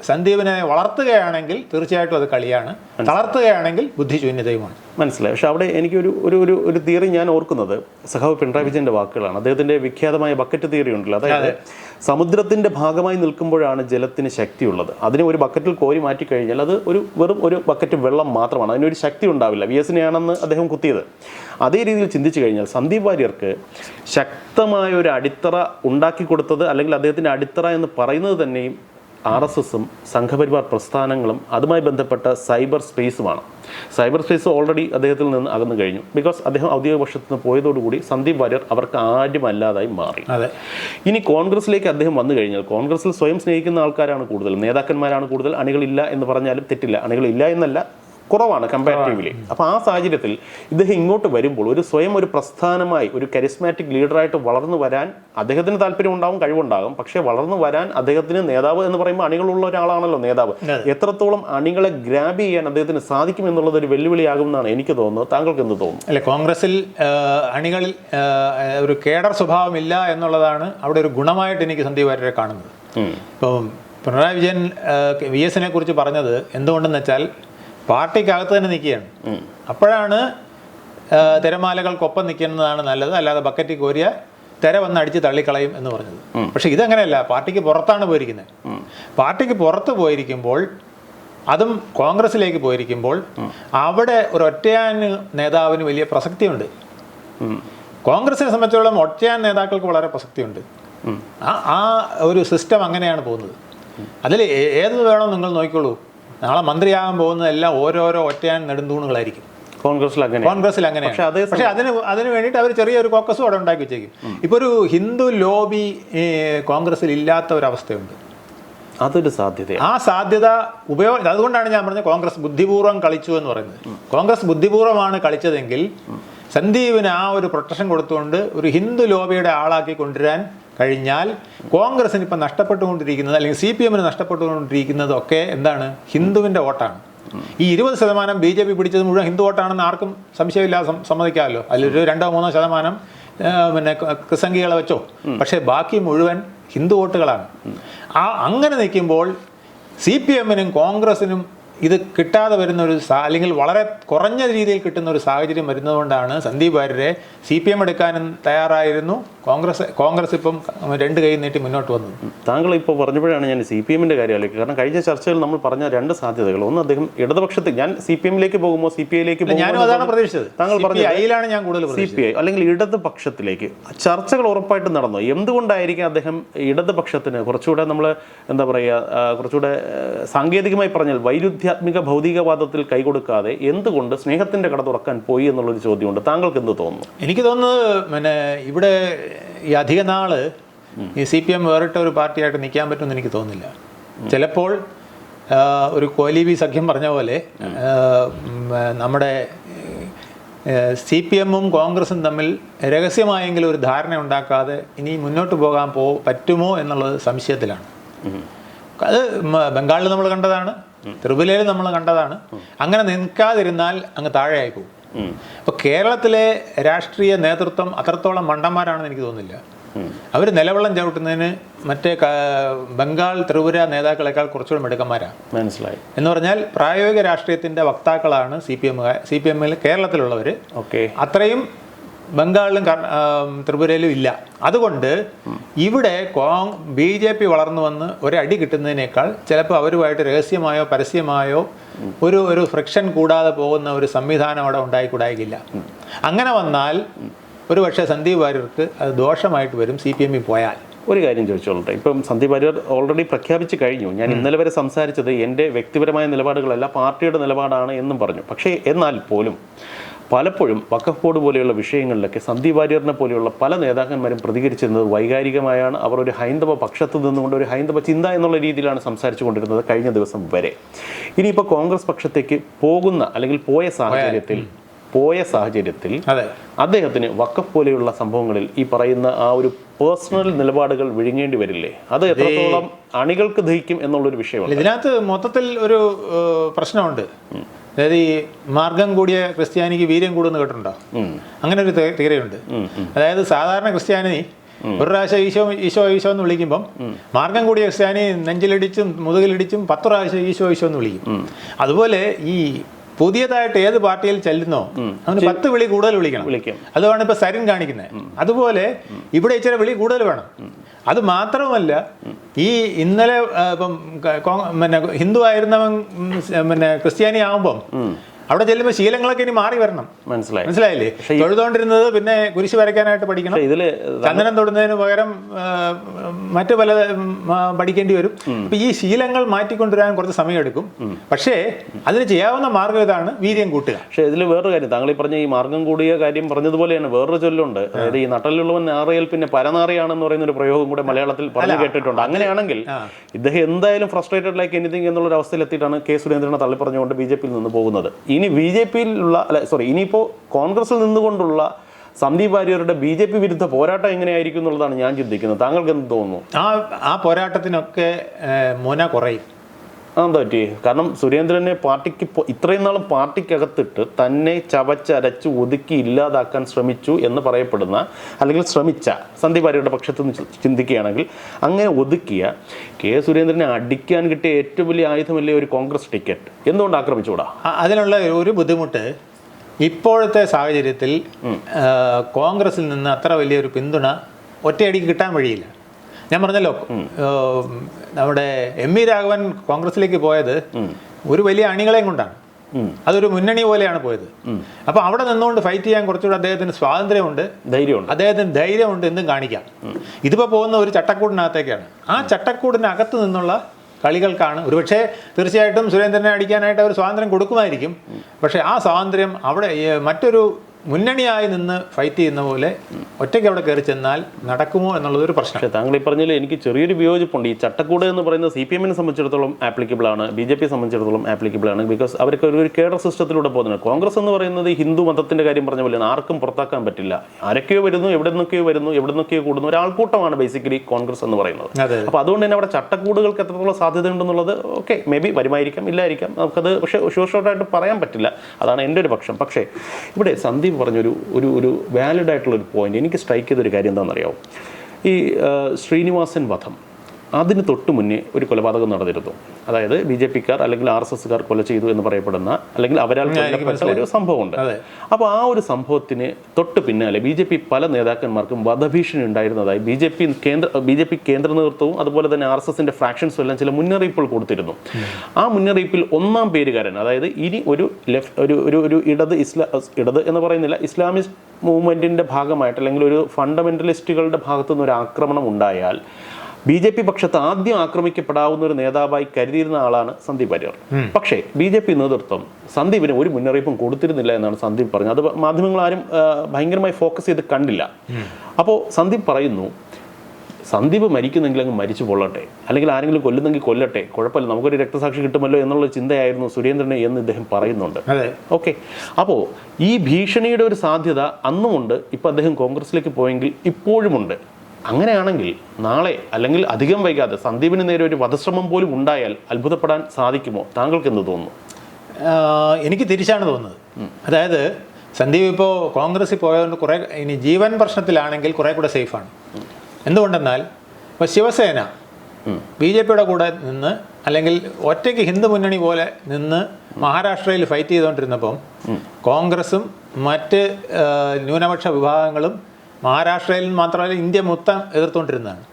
സന്ദീപിനെ വളർത്തുകയാണെങ്കിൽ തീർച്ചയായിട്ടും അത് കളിയാണ്. തളർത്തുകയാണെങ്കിൽ ബുദ്ധിശൂന്യതയുമാണ്. മനസ്സിലായി. പക്ഷെ അവിടെ എനിക്കൊരു ഒരു ഒരു ഒരു തിയറി ഞാൻ ഓർക്കുന്നത് സഹാബ് പിണറായി വിജയന്റെ വാക്കുകളാണ്. അദ്ദേഹത്തിന്റെ വിഖ്യാതമായ ബക്കറ്റ് തിയറി ഉണ്ടല്ലോ. അതായത് സമുദ്രത്തിന്റെ ഭാഗമായി നിൽക്കുമ്പോഴാണ് ജലത്തിന് ശക്തിയുള്ളത്. അതിനെ ഒരു ബക്കറ്റിൽ കോരി മാറ്റി കഴിഞ്ഞാൽ അത് ഒരു വെറും ഒരു ബക്കറ്റ് വെള്ളം മാത്രമാണ്. അതിനൊരു ശക്തി ഉണ്ടാവില്ല. വി എസിനെയാണെന്ന് അദ്ദേഹം കുത്തിയത്. അതേ രീതിയിൽ ചിന്തിച്ചു കഴിഞ്ഞാൽ സന്ദീപ് വാര്യർക്ക് ശക്തമായ ഒരു അടിത്തറ ഉണ്ടാക്കി കൊടുത്തത് അല്ലെങ്കിൽ അദ്ദേഹത്തിന്റെ അടിത്തറ എന്ന് പറയുന്നത് തന്നെയും ആർ എസ് എസും സംഘപരിവാർ പ്രസ്ഥാനങ്ങളും അതുമായി ബന്ധപ്പെട്ട സൈബർ സ്പേസുമാണ്. സൈബർ സ്പേസ് ഓൾറെഡി അദ്ദേഹത്തിൽ നിന്ന് അകന്നു കഴിഞ്ഞു. ബിക്കോസ് അദ്ദേഹം ഔദ്യോഗിക പക്ഷത്ത് നിന്ന് പോയതോടുകൂടി സന്ദീപ് വാര്യർ അവർക്ക് ആരുമല്ലാതായി മാറി. അതെ. ഇനി കോൺഗ്രസിലേക്ക് അദ്ദേഹം വന്നു കഴിഞ്ഞാൽ കോൺഗ്രസിൽ സ്വയം സ്നേഹിക്കുന്ന ആൾക്കാരാണ് കൂടുതൽ നേതാക്കന്മാരാണ് കൂടുതൽ. അണികളില്ല എന്ന് പറഞ്ഞാലും തെറ്റില്ല. അണികളില്ല എന്നല്ല കുറവാണ് കമ്പാരിറ്റീവ്ലി അപ്പോൾ ആ സാഹചര്യത്തിൽ ഇദ്ദേഹം ഇങ്ങോട്ട് വരുമ്പോൾ ഒരു സ്വയം ഒരു പ്രസ്ഥാനമായി ഒരു കരിസ്മാറ്റിക് ലീഡറായിട്ട് വളർന്നു വരാൻ അദ്ദേഹത്തിന് താല്പര്യം ഉണ്ടാവും കഴിവുണ്ടാകും. പക്ഷേ വളർന്നു വരാൻ അദ്ദേഹത്തിന് നേതാവ് എന്ന് പറയുമ്പോൾ അണികളുള്ള ഒരാളാണല്ലോ നേതാവ്. എത്രത്തോളം അണികളെ ഗ്രാബ് ചെയ്യാൻ അദ്ദേഹത്തിന് സാധിക്കും എന്നുള്ളത് ഒരു വെല്ലുവിളിയാകും എന്നാണ് എനിക്ക് തോന്നുന്നത്. താങ്കൾക്ക് എന്ത് തോന്നുന്നു? അല്ലെ കോൺഗ്രസിൽ അണികളിൽ ഒരു കേഡർ സ്വഭാവമില്ല എന്നുള്ളതാണ് അവിടെ ഒരു ഗുണമായിട്ട് എനിക്ക് സന്ദീപ് വാര്യരെ കാണുന്നത്. ഇപ്പം പിണറായി വിജയൻ വി എസിനെ കുറിച്ച് പറഞ്ഞത് എന്തുകൊണ്ടെന്ന് വെച്ചാൽ പാർട്ടിക്കകത്ത് തന്നെ നിൽക്കുകയാണ്. അപ്പോഴാണ് തിരമാലകൾക്കൊപ്പം നിൽക്കുന്നതാണ് നല്ലത്. അല്ലാതെ ബക്കറ്റിൽ കോരിയ തിര വന്ന് അടിച്ച് തള്ളിക്കളയും എന്ന് പറഞ്ഞത്. പക്ഷെ ഇതങ്ങനെയല്ല. പാർട്ടിക്ക് പുറത്താണ് പോയിരിക്കുന്നത്. പാർട്ടിക്ക് പുറത്ത് പോയിരിക്കുമ്പോൾ അതും കോൺഗ്രസിലേക്ക് പോയിരിക്കുമ്പോൾ അവിടെ ഒരു ഒറ്റയാൻ നേതാവിന് വലിയ പ്രസക്തിയുണ്ട്. കോൺഗ്രസിനെ സംബന്ധിച്ചോളം ഒറ്റയാൻ നേതാക്കൾക്ക് വളരെ പ്രസക്തിയുണ്ട്. ആ ആ ഒരു സിസ്റ്റം അങ്ങനെയാണ് പോകുന്നത്. അതിൽ ഏത് വേണം നിങ്ങൾ നോക്കിക്കോളൂ. നാളെ മന്ത്രിയാകാൻ പോകുന്നതെല്ലാം ഓരോരോ ഒറ്റയാൻ നെടുന്തൂണുകളായിരിക്കും. കോൺഗ്രസിൽ അങ്ങനെ കോൺഗ്രസിൽ അങ്ങനെ പക്ഷേ അതേ പക്ഷേ അതിന് അതിന് വേണ്ടിയിട്ട് അവർ ചെറിയൊരു കോക്കസും അവിടെ ഉണ്ടാക്കി വെച്ചേക്കും. ഇപ്പോൾ ഒരു ഹിന്ദു ലോബി കോൺഗ്രസിൽ ഇല്ലാത്ത ഒരവസ്ഥയുണ്ട്. അതൊരു സാധ്യത ആ സാധ്യത ഉപയോഗം അതുകൊണ്ടാണ് ഞാൻ പറഞ്ഞത് കോൺഗ്രസ് ബുദ്ധിപൂർവം കളിച്ചു എന്ന് പറയുന്നത്. കോൺഗ്രസ് ബുദ്ധിപൂർവമാണ് കളിച്ചതെങ്കിൽ സന്ദീപിന് ആ ഒരു പ്രൊട്ടക്ഷൻ കൊടുത്തുകൊണ്ട് ഒരു ഹിന്ദു ലോബിയുടെ ആളാക്കി കൊണ്ടുവരാൻ കഴിഞ്ഞാൽ കോൺഗ്രസിന് ഇപ്പം നഷ്ടപ്പെട്ടുകൊണ്ടിരിക്കുന്നത് അല്ലെങ്കിൽ സി പി എമ്മിന് നഷ്ടപ്പെട്ടുകൊണ്ടിരിക്കുന്നതൊക്കെ എന്താണ്? ഹിന്ദുവിന്റെ വോട്ടാണ്. ഈ ഇരുപത് ശതമാനം ബി ജെ പി പിടിച്ചത് മുഴുവൻ ഹിന്ദു വോട്ടാണെന്ന് ആർക്കും സംശയമില്ലാതെ സമ്മതിക്കാമല്ലോ. അതിലൊരു രണ്ടോ മൂന്നോ ശതമാനം പിന്നെ ക്രിസംഖികളെ വെച്ചോ. പക്ഷേ ബാക്കി മുഴുവൻ ഹിന്ദു വോട്ടുകളാണ്. ആ അങ്ങനെ നിൽക്കുമ്പോൾ സി പി എമ്മിനും കോൺഗ്രസിനും ഇത് കിട്ടാതെ വരുന്ന ഒരു അല്ലെങ്കിൽ വളരെ കുറഞ്ഞ രീതിയിൽ കിട്ടുന്ന ഒരു സാഹചര്യം വരുന്നതുകൊണ്ടാണ് സന്ദീപ് വാര്യരെ സി പി എം എടുക്കാനും തയ്യാറായിരുന്നു. കോൺഗ്രസ് കോൺഗ്രസ് ഇപ്പം രണ്ട് കൈ നീട്ടി മുന്നോട്ട് വന്നു. താങ്കൾ ഇപ്പോൾ പറഞ്ഞപ്പോഴാണ് ഞാൻ സി പി എമ്മിന്റെ കാര്യം ആലോചിക്കുക കാരണം കഴിഞ്ഞ ചർച്ചയിൽ നമ്മൾ പറഞ്ഞ രണ്ട് സാധ്യതകൾ. ഒന്ന് അദ്ദേഹം ഇടതുപക്ഷത്തിൽ ഞാൻ സി പി എമ്മിലേക്ക് പോകുമ്പോൾ സി പി ഐയിലേക്ക് ഞാനും അതാണ് പ്രതീക്ഷിച്ചത്. താങ്കൾ പറഞ്ഞു ഐയിലാണ് ഞാൻ കൂടുതൽ സി പി ഐ അല്ലെങ്കിൽ ഇടതുപക്ഷത്തിലേക്ക് ചർച്ചകൾ ഉറപ്പായിട്ട് നടന്നു. എന്തുകൊണ്ടായിരിക്കും അദ്ദേഹം ഇടതുപക്ഷത്തിന് കുറച്ചുകൂടെ നമ്മൾ എന്താ പറയുക കുറച്ചുകൂടെ സാങ്കേതികമായി പറഞ്ഞാൽ വൈരുദ്ധ്യാത്മിക ഭൗതികവാദത്തിൽ കൈകൊടുക്കാതെ എന്തുകൊണ്ട് സ്നേഹത്തിന്റെ കട തുറക്കാൻ പോയി എന്നുള്ളൊരു ചോദ്യമുണ്ട്. താങ്കൾക്ക് എന്ത് തോന്നുന്നു? എനിക്ക് തോന്നുന്നത് പിന്നെ ഇവിടെ ഈ അധിക നാൾ ഈ സി പി എം വേറിട്ട ഒരു പാർട്ടിയായിട്ട് നിൽക്കാൻ പറ്റുമെന്ന് എനിക്ക് തോന്നുന്നില്ല. ചിലപ്പോൾ ഒരു ഒരു കോലീബി സഖ്യം പറഞ്ഞ പോലെ നമ്മുടെ സി പി എമ്മും കോൺഗ്രസും തമ്മിൽ രഹസ്യമായെങ്കിലും ഒരു ധാരണ ഉണ്ടാക്കാതെ ഇനി മുന്നോട്ട് പോകാൻ പോ പറ്റുമോ എന്നുള്ളത് സംശയത്തിലാണ്. അത് ബംഗാളിൽ നമ്മൾ കണ്ടതാണ്. ത്രിപുരയിൽ നമ്മൾ കണ്ടതാണ്. അങ്ങനെ നിൽക്കാതിരുന്നാൽ അങ്ങ് താഴെയായി പോകും. അപ്പൊ അപ്പോൾ കേരളത്തിലെ രാഷ്ട്രീയ നേതൃത്വം അത്രത്തോളം മണ്ടന്മാരാണെന്ന് എനിക്ക് തോന്നുന്നില്ല. അവർ നിലവെള്ളം ചവിട്ടുന്നതിന് മറ്റേ ബംഗാൾ ത്രിപുര നേതാക്കളെക്കാൾ കുറച്ചുകൂടി മെടുക്കന്മാരാ. മനസ്സിലായി. എന്ന് പറഞ്ഞാൽ പ്രായോഗിക രാഷ്ട്രീയത്തിന്റെ വക്താക്കളാണ് C P M C P എമ്മിൽ കേരളത്തിലുള്ളവർ ഓക്കെ. അത്രയും ബംഗാളിലും ത്രിപുരയിലും ഇല്ല. അതുകൊണ്ട് ഇവിടെ കോങ് ബി ജെ പി വളർന്നു വന്ന് ഒരടി കിട്ടുന്നതിനേക്കാൾ ചിലപ്പോൾ അവരുമായിട്ട് രഹസ്യമായോ പരസ്യമായോ ഒരു ഒരു ഫ്രിക്ഷൻ കൂടാതെ പോകുന്ന ഒരു സംവിധാനം അവിടെ ഉണ്ടായിക്കൂടായില്ല അങ്ങനെ വന്നാൽ ഒരു പക്ഷേ സന്ദീപ് വാര്യർക്ക് അത് ദോഷമായിട്ട് വരും സി പി എമ്മിൽ പോയാൽ. ഒരു കാര്യം ചോദിച്ചോളട്ടെ. ഇപ്പം സന്ദീപ് വാര്യർ ഓൾറെഡി പ്രഖ്യാപിച്ച് കഴിഞ്ഞു. ഞാൻ ഇന്നലെ വരെ സംസാരിച്ചത് എന്റെ വ്യക്തിപരമായ നിലപാടുകളല്ല പാർട്ടിയുടെ നിലപാടാണ് എന്നും പറഞ്ഞു. പക്ഷേ എന്നാൽ പോലും പലപ്പോഴും വഖഫ് ബോർഡ് പോലെയുള്ള വിഷയങ്ങളിലൊക്കെ സന്ദീപ് വാര്യറിനെ പോലെയുള്ള പല നേതാക്കന്മാരും പ്രതികരിച്ചിരുന്നത് വൈകാരികമായാണ്. അവർ ഒരു ഹൈന്ദവ പക്ഷത്ത് നിന്നുകൊണ്ട് ഒരു ഹൈന്ദവ ചിന്ത എന്നുള്ള രീതിയിലാണ് സംസാരിച്ചു കൊണ്ടിരുന്നത് കഴിഞ്ഞ ദിവസം വരെ. ഇനിയിപ്പോൾ കോൺഗ്രസ് പക്ഷത്തേക്ക് പോകുന്ന അല്ലെങ്കിൽ പോയ സാഹചര്യത്തിൽ പോയ സാഹചര്യത്തിൽ അദ്ദേഹത്തിന് വക്കഫ് പോലെയുള്ള സംഭവങ്ങളിൽ ഈ പറയുന്ന ആ ഒരു പേഴ്സണൽ നിലപാടുകൾ വിഴുങ്ങേണ്ടി വരില്ലേ? അത് എത്രത്തോളം അണികൾക്ക് ദഹിക്കും എന്നുള്ളൊരു വിഷയമാണ് ഇതിനകത്ത് മൊത്തത്തിൽ ഒരു പ്രശ്നമുണ്ട്. അതായത് ഈ മാർഗം കൂടിയ ക്രിസ്ത്യാനിക്ക് വീര്യം കൂടുമെന്ന് കേട്ടിട്ടുണ്ടോ? അങ്ങനെ ഒരു തീരയുണ്ട് അതായത് സാധാരണ ക്രിസ്ത്യാനി ഒരു പ്രാവശ്യം ഈശോ ഈശോ ഈശോ എന്ന് വിളിക്കുമ്പം മാർഗം കൂടിയ ക്രിസ്ത്യാനി നെഞ്ചിലിടിച്ചും മുതുകിലിടിച്ചും പത്ത് പ്രാവശ്യം ഈശോ ഈശോ എന്ന് വിളിക്കും. അതുപോലെ ഈ പുതിയതായിട്ട് ഏത് പാർട്ടിയിൽ ചെല്ലുന്നോ അവന് പത്ത് വിളി കൂടുതൽ വിളിക്കണം. വിളിക്കും. അതുമാണ് ഇപ്പൊ സരിൻ കാണിക്കുന്നത്. അതുപോലെ ഇവിടെ ഇച്ചിരി വിളി കൂടുതൽ വേണം. അത് മാത്രവുമല്ല ഈ ഇന്നലെ ഇപ്പം പിന്നെ ഹിന്ദു ആയിരുന്നവൻ പിന്നെ ക്രിസ്ത്യാനി ആകുമ്പം അവിടെ ചെല്ലുമ്പോൾ ശീലങ്ങളൊക്കെ ഇനി മാറി വരണം. മനസ്സിലായി. മനസ്സിലായില്ലേ? തൊഴുതോണ്ടിരുന്നത് പിന്നെ കുരിശ് വരയ്ക്കാനായിട്ട് പഠിക്കണം. ഇതിൽ ചന്ദനം തൊടുന്നതിന് പകരം മറ്റു പല പഠിക്കേണ്ടി വരും. അപ്പൊ ഈ ശീലങ്ങൾ മാറ്റിക്കൊണ്ടുവരാൻ കുറച്ച് സമയമെടുക്കും. പക്ഷേ അതിന് ചെയ്യാവുന്ന മാർഗം ഇതാണ് വീര്യം കൂട്ടുക. പക്ഷേ ഇതിൽ വേറൊരു കാര്യം താങ്കൾ ഈ പറഞ്ഞ ഈ മാർഗം കൂടിയ കാര്യം പറഞ്ഞതുപോലെയാണ്. വേറൊരു ചൊല്ലുണ്ട്. അതായത് ഈ നട്ടലുള്ളവൻ നാറിയൽ പിന്നെ പരനാറിയാണെന്ന് പറയുന്ന ഒരു പ്രയോഗം കൂടെ മലയാളത്തിൽ പറഞ്ഞു കേട്ടിട്ടുണ്ട്. അങ്ങനെയാണെങ്കിൽ ഇദ്ദേഹം എന്തായാലും ഫ്രസ്ട്രേറ്റഡ് ലൈക്ക് എനിത്തിങ് എന്നുള്ള ഒരു അവസ്ഥയിൽ എത്തിയിട്ടാണ് കെ സുരേന്ദ്രനെ തള്ളി പറഞ്ഞുകൊണ്ട് ബി ജെ പിയിൽ നിന്ന് പോകുന്നത്. ഇനി ബി ജെ പിയിലുള്ള അല്ല സോറി ഇനിയിപ്പോൾ കോൺഗ്രസിൽ നിന്നുകൊണ്ടുള്ള സന്ദീപ് വാര്യരുടെ ബി ജെ പി വിരുദ്ധ പോരാട്ടം എങ്ങനെയായിരിക്കും എന്നുള്ളതാണ് ഞാൻ ചിന്തിക്കുന്നത്. താങ്കൾക്ക് എന്ത് തോന്നുന്നു? ആ ആ പോരാട്ടത്തിനൊക്കെ മോന കുറയും. അതെന്താ പറ്റി കാരണം സുരേന്ദ്രനെ പാർട്ടിക്ക് ഇത്രയും നാളും പാർട്ടിക്കകത്തിട്ട് തന്നെ ചവച്ചരച്ച് ഒതുക്കി ഇല്ലാതാക്കാൻ ശ്രമിച്ചു എന്ന് പറയപ്പെടുന്ന അല്ലെങ്കിൽ ശ്രമിച്ച സന്ദീപ് ആര്യയുടെ പക്ഷത്ത് നിന്ന് ചിന്തിക്കുകയാണെങ്കിൽ അങ്ങനെ ഒതുക്കിയ കെ സുരേന്ദ്രനെ അടിക്കാൻ കിട്ടിയ ഏറ്റവും വലിയ ആയുധമല്ലേ ഒരു കോൺഗ്രസ് ടിക്കറ്റ്? എന്തുകൊണ്ട് ആക്രമിച്ചുകൂടാ? അതിനുള്ള ഒരു ബുദ്ധിമുട്ട് ഇപ്പോഴത്തെ സാഹചര്യത്തിൽ കോൺഗ്രസിൽ നിന്ന് അത്ര വലിയൊരു പിന്തുണ ഒറ്റയടിക്ക് കിട്ടാൻ വഴിയില്ല. ഞാൻ പറഞ്ഞല്ലോ നമ്മുടെ എം വി രാഘവൻ കോൺഗ്രസിലേക്ക് പോയത് ഒരു വലിയ അണികളെയും കൊണ്ടാണ്. അതൊരു മുന്നണി പോലെയാണ് പോയത്. അപ്പൊ അവിടെ നിന്നുകൊണ്ട് ഫൈറ്റ് ചെയ്യാൻ കുറച്ചുകൂടെ അദ്ദേഹത്തിന് സ്വാതന്ത്ര്യമുണ്ട്. ധൈര്യമുണ്ട്. അദ്ദേഹത്തിന് ധൈര്യമുണ്ട് എന്തും കാണിക്കാം. ഇതിപ്പോ പോകുന്ന ഒരു ചട്ടക്കൂടിനകത്തേക്കാണ്. ആ ചട്ടക്കൂടിനകത്ത് നിന്നുള്ള കളികൾക്കാണ് ഒരുപക്ഷെ തീർച്ചയായിട്ടും സുരേന്ദ്രനെ അടിക്കാനായിട്ട് അവർ സ്വാതന്ത്ര്യം കൊടുക്കുമായിരിക്കും. പക്ഷേ ആ സ്വാതന്ത്ര്യം അവിടെ മറ്റൊരു മുന്നണിയായി നിന്ന് ഫൈറ്റ് ചെയ്യുന്ന പോലെ ഒറ്റയ്ക്ക് അവിടെ കയറി ചെന്നാൽ നടക്കുമോ എന്നുള്ളതൊരു പ്രശ്നം. താങ്കൾ ഈ പറഞ്ഞതിൽ എനിക്ക് ചെറിയൊരു വിയോജിപ്പുണ്ട്. ഈ ചട്ടക്കൂട് എന്ന് പറയുന്നത് സി പി എമ്മിനെ സംബന്ധിച്ചിടത്തോളം ആപ്ലിക്കബിൾ ആണ് ബി ജെ പിയെ സംബന്ധിച്ചിടത്തോളം ആപ്ലിക്കബിൾ ആണ്. ബിക്കോസ് അവർക്ക് ഒരു കേഡർ സിസ്റ്റത്തിലൂടെ പോകുന്നത് കോൺഗ്രസ് എന്ന് പറയുന്നത് ഹിന്ദു മതത്തിന്റെ കാര്യം പറഞ്ഞ പോലെയാണ് ആർക്കും പുറത്താക്കാൻ പറ്റില്ല. ആരൊക്കെയോ വരുന്നു എവിടെ നിന്നൊക്കെയോ വരുന്നു എവിടെ നിന്നൊക്കെയോ കൂടുന്നു. ഒരു ആൾക്കൂട്ടമാണ് ബേസിക്കലി കോൺഗ്രസ് എന്ന് പറയുന്നത്. അപ്പോൾ അതുകൊണ്ട് തന്നെ അവിടെ ചട്ടക്കൂടുകൾക്ക് എത്രത്തോളം സാധ്യത ഉണ്ടെന്നുള്ളത് ഓക്കെ മേ ബി വരുമായിരിക്കാം ഇല്ലായിരിക്കാം. നമുക്കത് പക്ഷേ ഷുവർ ഷോർട്ടായിട്ട് പറയാൻ പറ്റില്ല. അതാണ് എന്റെ ഒരു പക്ഷം. പക്ഷേ ഇവിടെ സന്ദീപ് പറഞ്ഞൊരു ഒരു ഒരു വാലിഡ് ആയിട്ടുള്ള ഒരു പോയിന്റ് എനിക്ക് സ്ട്രൈക്ക് ചെയ്തൊരു കാര്യം എന്താണെന്നറിയാമോ ഈ ശ്രീനിവാസൻ വധം. അതിന് തൊട്ട് മുന്നേ ഒരു കൊലപാതകം നടന്നിരുന്നു. അതായത് ബി ജെ പിക്കാർ അല്ലെങ്കിൽ ആർ എസ് എസ്സുകാർ കൊല ചെയ്തു എന്ന് പറയപ്പെടുന്ന അല്ലെങ്കിൽ അവരാൽ കൊല്ലപ്പെട്ട ഒരു സംഭവമുണ്ട്. അപ്പോൾ ആ ഒരു സംഭവത്തിന് തൊട്ട് പിന്നാലെ ബി ജെ പി പല നേതാക്കന്മാർക്കും വധഭീഷണി ഉണ്ടായിരുന്നതായി ബി ജെ പി കേന്ദ്ര ബി ജെ പി കേന്ദ്ര നേതൃത്വവും അതുപോലെ തന്നെ ആർ എസ് എസിന്റെ ഫ്രാക്ഷൻസും എല്ലാം ചില മുന്നറിയിപ്പുകൾ കൊടുത്തിരുന്നു. ആ മുന്നറിയിപ്പിൽ ഒന്നാം പേരുകാരൻ അതായത് ഇനി ഒരു ലെഫ്റ്റ് ഒരു ഒരു ഒരു ഇടത് ഇസ്ലാ ഇടത് എന്ന് പറയുന്നില്ല ഇസ്ലാമിസ്റ്റ് മൂവ്മെന്റിന്റെ ഭാഗമായിട്ട് അല്ലെങ്കിൽ ഒരു ഫണ്ടമെന്റലിസ്റ്റുകളുടെ ഭാഗത്തു നിന്ന് ഒരു ആക്രമണം ഉണ്ടായാൽ ബി ജെ പി പക്ഷത്ത് ആദ്യം ആക്രമിക്കപ്പെടാവുന്ന ഒരു നേതാവായി കരുതിയിരുന്ന ആളാണ് സന്ദീപ് വാര്യർ പക്ഷേ ബി ജെ പി നേതൃത്വം സന്ദീപിന് ഒരു മുന്നറിയിപ്പും കൊടുത്തിരുന്നില്ല എന്നാണ് സന്ദീപ് പറഞ്ഞത്. അത് മാധ്യമങ്ങൾ ആരും ഭയങ്കരമായി ഫോക്കസ് ചെയ്ത് കണ്ടില്ല. അപ്പോൾ സന്ദീപ് പറയുന്നു സന്ദീപ് മരിക്കുന്നെങ്കിൽ അങ്ങ് മരിച്ചു കൊള്ളട്ടെ. അല്ലെങ്കിൽ ആരെങ്കിലും കൊല്ലുന്നെങ്കിൽ കൊല്ലട്ടെ. കുഴപ്പമില്ല നമുക്കൊരു രക്തസാക്ഷി കിട്ടുമല്ലോ എന്നുള്ള ചിന്തയായിരുന്നു സുരേന്ദ്രനെ എന്ന് ഇദ്ദേഹം പറയുന്നുണ്ട്. ഓക്കെ. അപ്പോൾ ഈ ഭീഷണിയുടെ ഒരു സാധ്യത അന്നുമുണ്ട്. ഇപ്പം അദ്ദേഹം കോൺഗ്രസിലേക്ക് പോയെങ്കിൽ ഇപ്പോഴുമുണ്ട്. അങ്ങനെയാണെങ്കിൽ നാളെ അല്ലെങ്കിൽ അധികം വൈകാതെ സന്ദീപിന് നേരെ ഒരു വധശ്രമം പോലും ഉണ്ടായാൽ അത്ഭുതപ്പെടാൻ സാധിക്കുമോ? താങ്കൾക്ക് എന്ത് തോന്നുന്നു എനിക്ക് തിരിച്ചാണ് തോന്നുന്നത്. അതായത് സന്ദീപ് ഇപ്പോൾ കോൺഗ്രസ്സിൽ പോയതുകൊണ്ട് കുറേ ഇനി ജീവൻ പ്രശ്നത്തിലാണെങ്കിൽ കുറേ കൂടെ സേഫാണ് എന്തുകൊണ്ടെന്നാൽ ഇപ്പോൾ ശിവസേന ബി ജെ പിയുടെ കൂടെ നിന്ന് അല്ലെങ്കിൽ ഒറ്റയ്ക്ക് ഹിന്ദു മുന്നണി പോലെ നിന്ന് മഹാരാഷ്ട്രയിൽ ഫൈറ്റ് ചെയ്തുകൊണ്ടിരുന്നപ്പം കോൺഗ്രസും മറ്റ് ന്യൂനപക്ഷ വിഭാഗങ്ങളും മഹാരാഷ്ട്രയിൽ മാത്രമല്ല ഇന്ത്യ മൊത്തം എതിർത്തുകൊണ്ടിരുന്നതാണ്.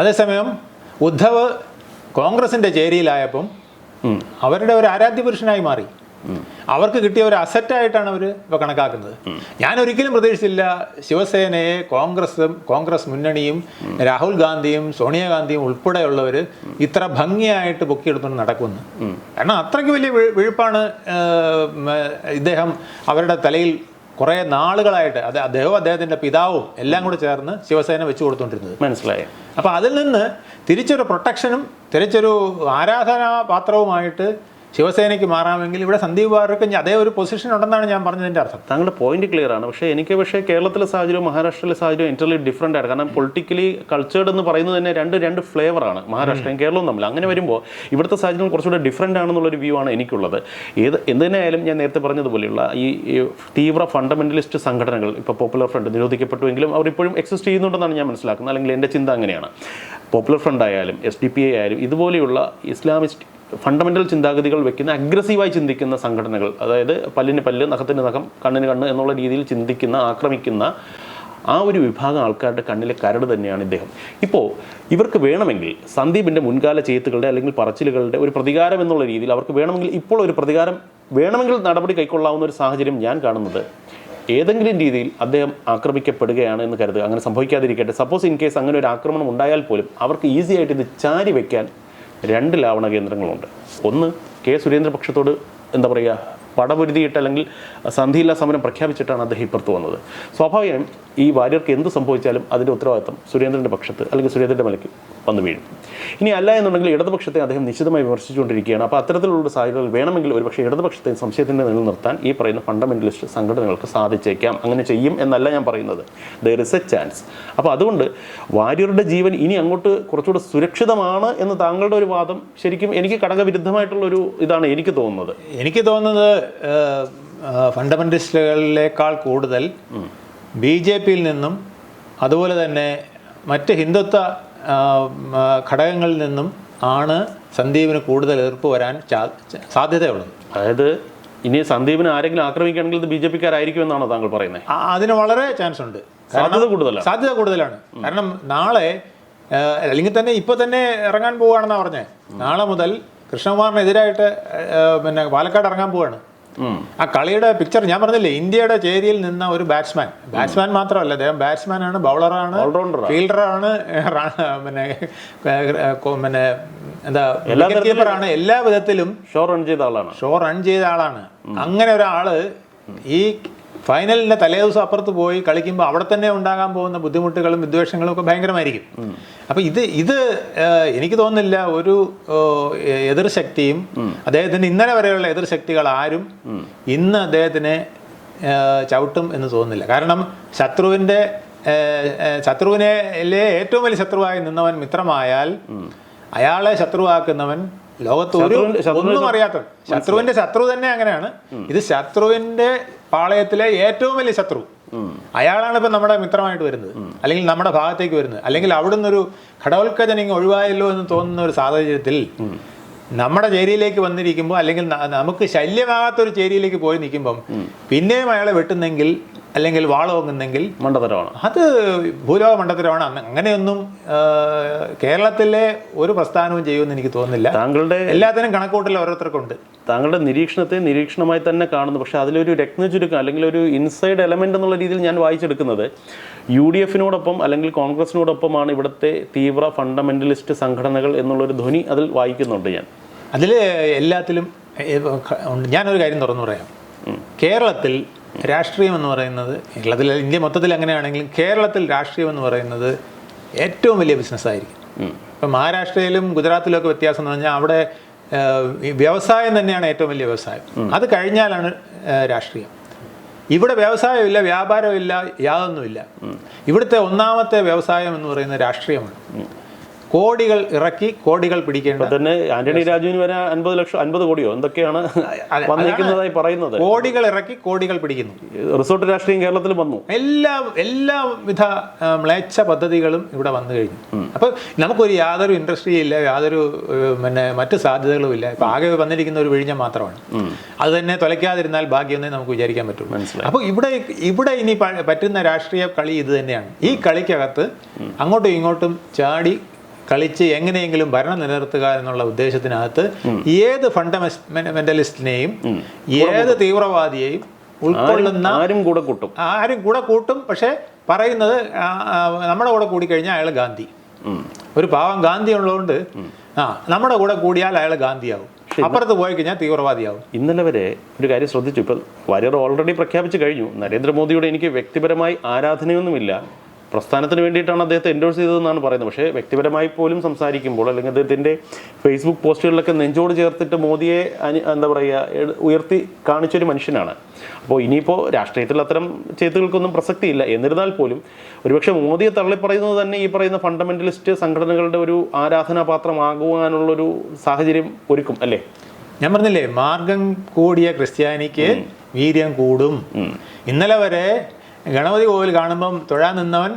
അതേസമയം ഉദ്ധവ് കോൺഗ്രസിന്റെ ചേരിയിലായപ്പം അവരുടെ ഒരു ആരാധ്യ പുരുഷനായി മാറി. അവർക്ക് കിട്ടിയ ഒരു അസറ്റായിട്ടാണ് അവർ ഇപ്പോൾ കണക്കാക്കുന്നത്. ഞാൻ ഒരിക്കലും പ്രതീക്ഷിച്ചില്ല ശിവസേനയെ കോൺഗ്രസും കോൺഗ്രസ് മുന്നണിയും രാഹുൽ ഗാന്ധിയും സോണിയാഗാന്ധിയും ഉൾപ്പെടെയുള്ളവർ ഇത്ര ഭംഗിയായിട്ട് പൊക്കിയെടുത്തുകൊണ്ട് നടക്കുന്നു. കാരണം അത്രയ്ക്ക് വലിയ വീഴ്പ്പാണ് ഇദ്ദേഹം അവരുടെ തലയിൽ കുറേ നാളുകളായിട്ട് അത് അദ്ദേഹവും അദ്ദേഹത്തിന്റെ പിതാവും എല്ലാം കൂടെ ചേർന്ന് ശിവസേന വെച്ച് കൊടുത്തുകൊണ്ടിരുന്നത് മനസ്സിലായി. അപ്പോൾ അതിൽ നിന്ന് തിരിച്ചൊരു പ്രൊട്ടക്ഷനും തിരിച്ചൊരു ആരാധനാ പാത്രവുമായിട്ട് ശിവസേനയ്ക്ക് മാറാമെങ്കിൽ ഇവിടെ സന്ദീപ് വാര്യർക്ക് ഇനി അതേ ഒരു പൊസിഷൻ ഉണ്ടെന്നാണ് ഞാൻ പറഞ്ഞതിന്റെ അർത്ഥം. താങ്കളുടെ പോയിന്റ് ക്ലിയർ ആണ്. പക്ഷേ എനിക്ക് പക്ഷേ കേരളത്തിലെ സാഹചര്യവും മഹാരാഷ്ട്രയിലെ സാഹചര്യവും എന്റർലി ഡിഫറെന്റ് ആണ് കാരണം പൊളിറ്റിക്കലി കൾച്ചേർഡ് എന്ന് പറയുന്നത് തന്നെ രണ്ട് രണ്ട് ഫ്ലേവറാണ് മഹാരാഷ്ട്രയും കേരളവും തമ്മിൽ. അങ്ങനെ വരുമ്പോൾ ഇവിടുത്തെ സാഹചര്യം കുറച്ചുകൂടെ ഡിഫറെന്റ് ആണെന്നുള്ളൊരു വ്യൂ ആണ് എനിക്കുള്ളത്. ഏത് എന്തിനായാലും ഞാൻ നേരത്തെ പറഞ്ഞതുപോലെയുള്ള ഈ ഈ തീവ്ര ഫണ്ടമെന്റലിസ്റ്റ് സംഘടനകൾ ഇപ്പോൾ പോപ്പുലർ ഫ്രണ്ട് നിരോധിക്കപ്പെട്ടുവെങ്കിലും അവർ ഇപ്പോഴും എക്സിസ്റ്റ് ചെയ്യുന്നുണ്ടെന്നാണ് ഞാൻ മനസ്സിലാക്കുന്നത്. അല്ലെങ്കിൽ എന്റെ ചിന്ത അങ്ങനെയാണ്. പോപ്പുലർ ഫ്രണ്ട് ആയാലും എസ് ഡി പി എ ആയാലും ഇതുപോലെയുള്ള ഇസ്ലാമിസ്റ്റ് ഫണ്ടമെന്റൽ ചിന്താഗതികൾ വെക്കുന്ന അഗ്രസീവായി ചിന്തിക്കുന്ന സംഘടനകൾ അതായത് പല്ലിന് പല്ല് നഖത്തിന് നഖം കണ്ണിന് കണ്ണ് എന്നുള്ള രീതിയിൽ ചിന്തിക്കുന്ന ആക്രമിക്കുന്ന ആ ഒരു വിഭാഗം ആൾക്കാരുടെ കണ്ണിലെ കരട് തന്നെയാണ് ഇദ്ദേഹം. ഇപ്പോൾ ഇവർക്ക് വേണമെങ്കിൽ സന്ദീപിന്റെ മുൻകാല ചെയ്ത്തുകളുടെ അല്ലെങ്കിൽ പറച്ചിലുകളുടെ ഒരു പ്രതികാരം എന്നുള്ള രീതിയിൽ അവർക്ക് വേണമെങ്കിൽ ഇപ്പോൾ ഒരു പ്രതികാരം വേണമെങ്കിൽ നടപടി കൈക്കൊള്ളാവുന്ന ഒരു സാഹചര്യം ഞാൻ കാണുന്നത് ഏതെങ്കിലും രീതിയിൽ അദ്ദേഹം ആക്രമിക്കപ്പെടുകയാണ് എന്ന് കരുതുക. അങ്ങനെ സംഭവിക്കാതിരിക്കട്ടെ. സപ്പോസ് ഇൻ കേസ് അങ്ങനെ ഒരു ആക്രമണം ഉണ്ടായാൽ പോലും അവർക്ക് ഈസി ആയിട്ട് ഇത് ചാരി വെക്കാൻ രണ്ട് ലാവണ കേന്ദ്രങ്ങളുണ്ട്. ഒന്ന് കെ സുരേന്ദ്ര പക്ഷത്തോട് എന്താ പറയുക പടപൊരുതിയിട്ട് അല്ലെങ്കിൽ സന്ധിയില്ലാ സമരം പ്രഖ്യാപിച്ചിട്ടാണ് അദ്ദേഹം ഇപ്പുറത്ത് വന്നത്. സ്വാഭാവികം ഈ വാര്യർക്ക് എന്ത് സംഭവിച്ചാലും അതിന്റെ ഉത്തരവാദിത്തം സുരേന്ദ്രന്റെ പക്ഷത്ത് അല്ലെങ്കിൽ സുരേന്ദ്രന്റെ മലയ്ക്ക് വന്നു വീഴും. ഇനി അല്ല എന്നുണ്ടെങ്കിൽ ഇടതുപക്ഷത്തെ അദ്ദേഹം നിശ്ചിതമായി വിമർശിച്ചുകൊണ്ടിരിക്കുകയാണ്. അപ്പോൾ അത്തരത്തിലുള്ള സാഹചര്യങ്ങൾ വേണമെങ്കിൽ ഒരുപക്ഷെ ഇടതുപക്ഷത്തെ സംശയത്തിന്റെ നിലനിർത്താൻ ഈ പറയുന്ന ഫണ്ടമെന്റലിസ്റ്റ് സംഘടനകൾക്ക് സാധിച്ചേക്കാം. അങ്ങനെ ചെയ്യും എന്നല്ല ഞാൻ പറയുന്നത്. ദർ ഇസ് എ ചാൻസ് അപ്പോൾ അതുകൊണ്ട് വാര്യരുടെ ജീവൻ ഇനി അങ്ങോട്ട് കുറച്ചുകൂടെ സുരക്ഷിതമാണ് എന്ന് താങ്കളുടെ ഒരു വാദം ശരിക്കും എനിക്ക് ഘടകവിരുദ്ധമായിട്ടുള്ള ഒരു ഇതാണ് എനിക്ക് തോന്നുന്നത്. എനിക്ക് തോന്നുന്നത് ഫണ്ടമെന്റലിസ്റ്റുകളിലേക്കാൾ കൂടുതൽ ബി ജെ പിയിൽ നിന്നും അതുപോലെ തന്നെ മറ്റ് ഹിന്ദുത്വ ഘടകങ്ങളിൽ നിന്നും ആണ് സന്ദീപിന് കൂടുതൽ എതിർപ്പ് വരാൻ സാധ്യതയുള്ളത്. അതായത് ഇനി സന്ദീപിനെ ആരെങ്കിലും ആക്രമിക്കുകയാണെങ്കിൽ ഇത് ബി ജെ പിക്കാരായിരിക്കും എന്നാണോ താങ്കൾ പറയുന്നത്? അതിന് വളരെ ചാൻസ് ഉണ്ട്. സാധ്യത കൂടുതലാണ്. സാധ്യത കൂടുതലാണ്. കാരണം നാളെ അല്ലെങ്കിൽ തന്നെ ഇപ്പൊ തന്നെ ഇറങ്ങാൻ പോവുകയാണെന്നാണ് പറഞ്ഞത് നാളെ മുതൽ കൃഷ്ണകുമാറിനെതിരായിട്ട് പിന്നെ പാലക്കാട് ഇറങ്ങാൻ പോവാണ്. ഉം. ആ കളിയുടെ പിക്ചർ ഞാൻ പറഞ്ഞില്ലേ ഇന്ത്യയുടെ ചേരിയിൽ നിന്ന ഒരു ബാറ്റ്സ്മാൻ ബാറ്റ്സ്മാൻ മാത്രമല്ല അദ്ദേഹം ബാറ്റ്സ്മാൻ ആണ് ബൗളറാണ് ഫീൽഡറാണ് പിന്നെ പിന്നെ എന്താ എല്ലാ കീപ്പറാണ് എല്ലാ വിധത്തിലും ഷോ റൺ ചെയ്ത ആളാണ്. ഷോ റൺ ചെയ്ത ആളാണ്. അങ്ങനെ ഒരാൾ ഈ ഫൈനലിന്റെ തലേദിവസം അപ്പുറത്ത് പോയി കളിക്കുമ്പോൾ അവിടെ തന്നെ ഉണ്ടാകാൻ പോകുന്ന ബുദ്ധിമുട്ടുകളും വിദ്വേഷങ്ങളും ഒക്കെ ഭയങ്കരമായിരിക്കും. അപ്പോൾ ഇത് ഇത് എനിക്ക് തോന്നുന്നില്ല ഒരു എതിർശക്തിയും അദ്ദേഹത്തിന് ഇന്നലെ വരെയുള്ള എതിർശക്തികൾ ആരും ഇന്ന് അദ്ദേഹത്തിനെ ചവിട്ടും എന്ന് തോന്നുന്നില്ല. കാരണം ശത്രുവിന്റെ ശത്രുവിനെ ഏറ്റവും വലിയ ശത്രുവായി നിന്നവൻ മിത്രമായാൽ അയാളെ ശത്രുവാക്കുന്നവൻ ലോകത്ത് ഒരു ഒന്നും അറിയാത്ത ശത്രുവിന്റെ ശത്രു തന്നെ അങ്ങനെയാണ്. ഇത് ശത്രുവിന്റെ പാളയത്തിലെ ഏറ്റവും വലിയ ശത്രു. അയാളാണ് ഇപ്പൊ നമ്മുടെ മിത്രമായിട്ട് വരുന്നത്. അല്ലെങ്കിൽ നമ്മുടെ ഭാഗത്തേക്ക് വരുന്നത്. അല്ലെങ്കിൽ അവിടുന്ന് ഒരു ഘടവൽക്കജനിങ് ഒഴിവായല്ലോ എന്ന് തോന്നുന്ന ഒരു സാഹചര്യത്തിൽ നമ്മുടെ ചേരിയിലേക്ക് വന്നിരിക്കുമ്പോൾ അല്ലെങ്കിൽ നമുക്ക് ശല്യമാകാത്ത ഒരു ചേരിയിലേക്ക് പോയി നിൽക്കുമ്പം പിന്നെയും അയാളെ വെട്ടുന്നെങ്കിൽ അല്ലെങ്കിൽ വാളോങ്ങുന്നെങ്കിൽ മണ്ടത്തരമാണ്. അത് ഭൂലോക മണ്ടത്തരമാണ്. അങ്ങനെയൊന്നും കേരളത്തിലെ ഒരു പ്രസ്ഥാനവും ചെയ്യുമെന്ന് എനിക്ക് തോന്നുന്നില്ല. താങ്കളുടെ എല്ലാത്തിനും കണക്കൂട്ടൽ ഓരോരുത്തർക്കുണ്ട്. താങ്കളുടെ നിരീക്ഷണത്തെ നിരീക്ഷണമായി തന്നെ കാണുന്നു. പക്ഷേ അതിലൊരു രത്നചുരുക്കം അല്ലെങ്കിൽ ഒരു ഇൻസൈഡ് എലമെന്റ് എന്നുള്ള രീതിയിൽ ഞാൻ വായിച്ചെടുക്കുന്നത് യു ഡി എഫിനോടൊപ്പം അല്ലെങ്കിൽ കോൺഗ്രസിനോടൊപ്പമാണ് ഇവിടുത്തെ തീവ്ര ഫണ്ടമെന്റലിസ്റ്റ് സംഘടനകൾ എന്നുള്ളൊരു ധ്വനി അതിൽ വായിക്കുന്നുണ്ട് ഞാൻ. അതിൽ എല്ലാത്തിലും. ഞാനൊരു കാര്യം തുറന്നു പറയാം. കേരളത്തിൽ രാഷ്ട്രീയം എന്ന് പറയുന്നത് കേരളത്തിൽ ഇന്ത്യ മൊത്തത്തിൽ അങ്ങനെയാണെങ്കിലും കേരളത്തിൽ രാഷ്ട്രീയം എന്ന് പറയുന്നത് ഏറ്റവും വലിയ ബിസിനസ്സായിരിക്കും ഇപ്പം മഹാരാഷ്ട്രയിലും ഗുജറാത്തിലും ഒക്കെ വ്യത്യാസം എന്ന് പറഞ്ഞാൽ അവിടെ വ്യവസായം തന്നെയാണ് ഏറ്റവും വലിയ വ്യവസായം. അത് കഴിഞ്ഞാലാണ് രാഷ്ട്രീയം. ഇവിടെ വ്യവസായമില്ല വ്യാപാരമില്ല യാതൊന്നുമില്ല. ഇവിടുത്തെ ഒന്നാമത്തെ വ്യവസായം എന്ന് പറയുന്നത് രാഷ്ട്രീയമാണ്. കോടികൾ ഇറക്കി കോടികൾ പിടിക്കേണ്ടത് തന്നെ ആന്റണി രാജുവിന് വരെ അൻപത് ലക്ഷം അൻപത് കോടിയോ? എന്തൊക്കെയാണ് വന്നിരിക്കുന്നതായി പറയുന്നത്. കോടികൾ ഇറക്കി കോടികൾ പിടിക്കുന്നു. റിസോർട്ട് രാഷ്ട്രീയം കേരളത്തിൽ വന്നു. എല്ലാ എല്ലാവിധ വിധ മ്ലേച്ഛ പദ്ധതികളും ഇവിടെ വന്നു കഴിഞ്ഞു. അപ്പോൾ നമുക്കൊരു യാതൊരു ഇൻഡസ്ട്രി ഇല്ല യാതൊരു പിന്നെ മറ്റ് സാധ്യതകളും ഇല്ല. ഇപ്പൊ ആകെ വന്നിരിക്കുന്ന ഒരു വിഴിഞ്ഞം മാത്രമാണ്. അത് തന്നെ തുലയ്ക്കാതിരുന്നാൽ ഭാഗ്യമൊന്നേ നമുക്ക് വിചാരിക്കാൻ പറ്റും അപ്പൊ അപ്പോൾ ഇവിടെ ഇവിടെ ഇനി പറ്റുന്ന രാഷ്ട്രീയ കളി ഇത് തന്നെയാണ്. ഈ കളിക്കകത്ത് അങ്ങോട്ടും ഇങ്ങോട്ടും ചാടി കളിച്ച് എങ്ങനെയെങ്കിലും ഭരണം നിലനിർത്തുക എന്നുള്ള ഉദ്ദേശത്തിനകത്ത് ഏത് ഫണ്ടമെന്റലിസ്റ്റിനെയും ഏത് തീവ്രവാദിയെയും ഉൾക്കൊള്ളുന്ന ആരും കൂടെ കൂട്ടും. ആരും കൂടെ കൂട്ടും. പക്ഷേ പറയുന്നത് നമ്മുടെ കൂടെ കൂടിക്കഴിഞ്ഞാൽ അയാൾ ഗാന്ധി. ഒരു പാവം ഗാന്ധി ഉള്ളതുകൊണ്ട് ആ നമ്മുടെ കൂടെ കൂടിയാൽ അയാൾ ഗാന്ധിയാവും. അപ്പുറത്ത് പോയി കഴിഞ്ഞാൽ തീവ്രവാദിയാവും. ഇന്നലെ വരെ ഒരു കാര്യം ശ്രദ്ധിച്ചു. ഇപ്പം വാര്യർ ഓൾറെഡി പ്രഖ്യാപിച്ചു കഴിഞ്ഞു. നരേന്ദ്രമോദിയുടെ എനിക്ക് വ്യക്തിപരമായി ആരാധനയൊന്നുമില്ല. പ്രസ്ഥാനത്തിന് വേണ്ടിയിട്ടാണ് അദ്ദേഹത്തെ എൻഡോഴ്സ് ചെയ്തതെന്നാണ് പറയുന്നത്. പക്ഷേ വ്യക്തിപരമായി പോലും സംസാരിക്കുമ്പോൾ അല്ലെങ്കിൽ അദ്ദേഹത്തിന്റെ ഫേസ്ബുക്ക് പോസ്റ്റുകളിലൊക്കെ നെഞ്ചോട് ചേർത്തിട്ട് മോദിയെ എന്താ പറയുക ഉയർത്തി കാണിച്ചൊരു മനുഷ്യനാണ്. അപ്പോൾ ഇനിയിപ്പോൾ രാഷ്ട്രീയത്തിൽ അത്തരം ചെയ്തുകൾക്കൊന്നും പ്രസക്തിയില്ല. എന്നിരുന്നാൽ പോലും ഒരുപക്ഷെ മോദിയെ തള്ളിപ്പറയുന്നത് തന്നെ ഈ പറയുന്ന ഫണ്ടമെന്റലിസ്റ്റ് സംഘടനകളുടെ ഒരു ആരാധനാപാത്രമാകുവാനുള്ളൊരു സാഹചര്യം ഒരുക്കും അല്ലേ? ഞാൻ പറഞ്ഞില്ലേ മാർഗം കൂടിയ ക്രിസ്ത്യാനിക്ക് വീര്യം കൂടും. ഇന്നലെ വരെ ഗണപതി കോവിൽ കാണുമ്പം തൊഴാൻ നിന്നവൻ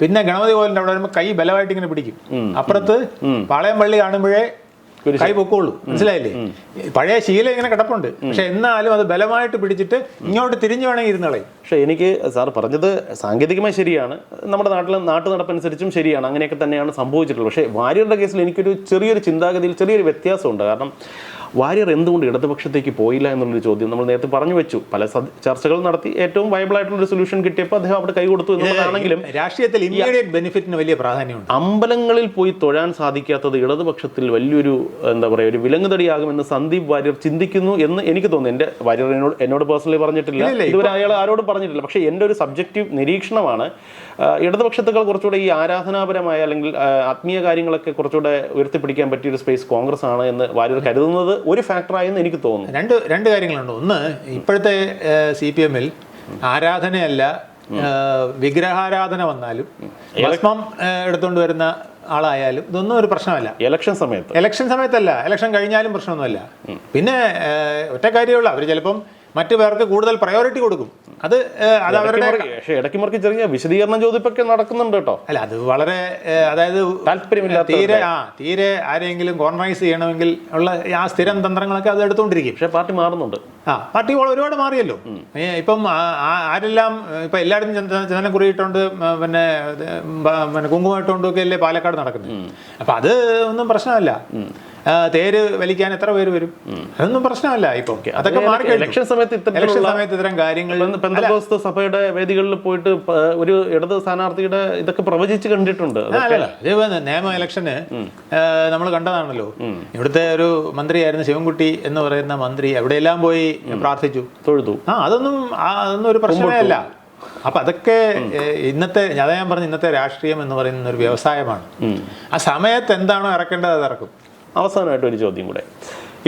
പിന്നെ ഗണപതി കോവിലിന്റെ അവിടെ വരുമ്പോൾ കൈ ബലമായിട്ട് ഇങ്ങനെ പിടിക്കും. അപ്പുറത്ത് പാളയം പള്ളി കാണുമ്പോഴേ കൈ പൊക്കോളൂ. മനസ്സിലായില്ലേ? പഴയ ശീലം ഇങ്ങനെ കിടപ്പുണ്ട്. പക്ഷെ എന്നാലും അത് ബലമായിട്ട് പിടിച്ചിട്ട് ഇങ്ങോട്ട് തിരിഞ്ഞു വേണമെങ്കിൽ ഇരുന്നളയും പക്ഷെ എനിക്ക് സാർ പറഞ്ഞത് സാങ്കേതികമായി ശരിയാണ്. നമ്മുടെ നാട്ടിൽ നാട്ടു നടപ്പനുസരിച്ചും ശരിയാണ്. അങ്ങനെയൊക്കെ തന്നെയാണ് സംഭവിച്ചിട്ടുള്ളത്. പക്ഷേ വാര്യരുടെ കേസിൽ എനിക്കൊരു ചെറിയൊരു ചിന്താഗതിയിൽ ചെറിയൊരു വ്യത്യാസമുണ്ട്. കാരണം വാര്യർ എന്തുകൊണ്ട് ഇടതുപക്ഷത്തേക്ക് പോയില്ല എന്നുള്ളൊരു ചോദ്യം നമ്മൾ നേരത്തെ പറഞ്ഞു വെച്ചു. പല ചർച്ചകൾ നടത്തി ഏറ്റവും വയബിൾ ആയിട്ടുള്ള ഒരു സൊല്യൂഷൻ കിട്ടിയപ്പോൾ അദ്ദേഹം അവിടെ കൈകൊടുത്തു എന്നുള്ളതാണെങ്കിലും രാഷ്ട്രീയത്തിൽ ഇമ്മീഡിയറ്റ് ബെനിഫിറ്റിന് വലിയ പ്രാധാന്യമുണ്ട്. അമ്പലങ്ങളിൽ പോയി തൊഴാൻ സാധിക്കാത്തത് ഇടതുപക്ഷത്തിൽ വലിയൊരു എന്താ പറയുക ഒരു വിലങ്ങുതടിയാകുമെന്ന് സന്ദീപ് വാര്യർ ചിന്തിക്കുന്നു എന്ന് എനിക്ക് തോന്നുന്നു. എന്റെ വാര്യർ എന്നോട് എന്നോട് പേഴ്സണലി പറഞ്ഞിട്ടില്ല. ഇതുവരെ അയാൾ ആരോടും പറഞ്ഞിട്ടില്ല. പക്ഷേ എന്റെ ഒരു സബ്ജക്റ്റീവ് നിരീക്ഷണമാണ് ഇടതുപക്ഷത്തേക്കാൾ കുറച്ചുകൂടെ ഈ ആരാധനാപരമായ അല്ലെങ്കിൽ ആത്മീയ കാര്യങ്ങളൊക്കെ കുറച്ചുകൂടെ ഉയർത്തിപ്പിടിക്കാൻ പറ്റിയ ഒരു സ്പേസ് കോൺഗ്രസ് ആണ് എന്ന് വാര്യർ കരുതുന്നത് ഒരു ഫാക്ടറായെന്ന് എനിക്ക് തോന്നുന്നു. രണ്ട് രണ്ട് കാര്യങ്ങളുണ്ട്. ഒന്ന് ഇപ്പോഴത്തെ സി പി എമ്മിൽ ആരാധനയല്ല വിഗ്രഹാരാധന വന്നാലും ഭസ്മം എടുത്തുകൊണ്ട് വരുന്ന ആളായാലും ഇതൊന്നും ഒരു പ്രശ്നമല്ല. ഇലക്ഷൻ സമയത്ത്. ഇലക്ഷൻ സമയത്തല്ല. ഇലക്ഷൻ കഴിഞ്ഞാലും പ്രശ്നമൊന്നുമല്ല. പിന്നെ ഒറ്റ കാര്യമുള്ള അവർ ചിലപ്പം മറ്റു പേർക്ക് കൂടുതൽ പ്രയോറിറ്റി കൊടുക്കും. അത് അത് അവരുടെ ഇടയ്ക്ക് പക്ഷേ ഇടയ്ക്ക് മറിക്ക് ചെറിയ വിശദീകരണം ചോദിപ്പൊക്കെ നടക്കുന്നുണ്ട് കേട്ടോ. അല്ല അത് വളരെ അതായത് താല്പര്യമില്ല തീരെ ആ തീരെ ആരെങ്കിലും കോർണറൈസ് ചെയ്യണമെങ്കിൽ ഉള്ള ആ സ്ഥിരം തന്ത്രങ്ങളൊക്കെ അത് എടുത്തുകൊണ്ടിരിക്കും. പക്ഷേ പാർട്ടി മാറുന്നുണ്ട്. ആ പാർട്ടി ഒരുപാട് മാറിയല്ലോ. ഇപ്പം ആരെല്ലാം ഇപ്പം എല്ലായിടത്തും ചന്ദനം കുറിയിട്ടുണ്ട് പിന്നെ പിന്നെ കുങ്കുമം ഇട്ടുകൊണ്ടൊക്കെ അല്ലേ പാലക്കാട് നടക്കുന്നത്. അപ്പം അത് ഒന്നും പ്രശ്നമല്ല. തേര് വലിക്കാൻ എത്ര പേര് വരും? അതൊന്നും പ്രശ്നമല്ല ഇപ്പൊ. അതൊക്കെ മാറി ഇലക്ഷൻ സമയത്ത് ഇലക്ഷൻ സമയത്ത് ഇത്തരം കാര്യങ്ങൾ സഭയുടെ വേദികളിൽ പോയിട്ട് ഒരു ഇടത് സ്ഥാനാർത്ഥിയുടെ ഇതൊക്കെ പ്രവചിച്ച് കണ്ടിട്ടുണ്ട്. നിയമ ഇലക്ഷന് നമ്മൾ കണ്ടതാണല്ലോ. ഇവിടുത്തെ ഒരു മന്ത്രിയായിരുന്നു ശിവൻകുട്ടി എന്ന് പറയുന്ന മന്ത്രി എവിടെയെല്ലാം പോയി പ്രാർത്ഥിച്ചു? തൊഴുതു. ആ അതൊന്നും അതൊന്നും ഒരു പ്രശ്നമേ അല്ല. അപ്പൊ അതൊക്കെ ഇന്നത്തെ അതാ ഞാൻ പറഞ്ഞ ഇന്നത്തെ രാഷ്ട്രീയം എന്ന് പറയുന്ന ഒരു വ്യവസായമാണ്. ആ സമയത്ത് എന്താണോ ഇറക്കേണ്ടത് അത് ഇറക്കും. അവസാനമായിട്ട് ഒരു ചോദ്യം കൂടെ.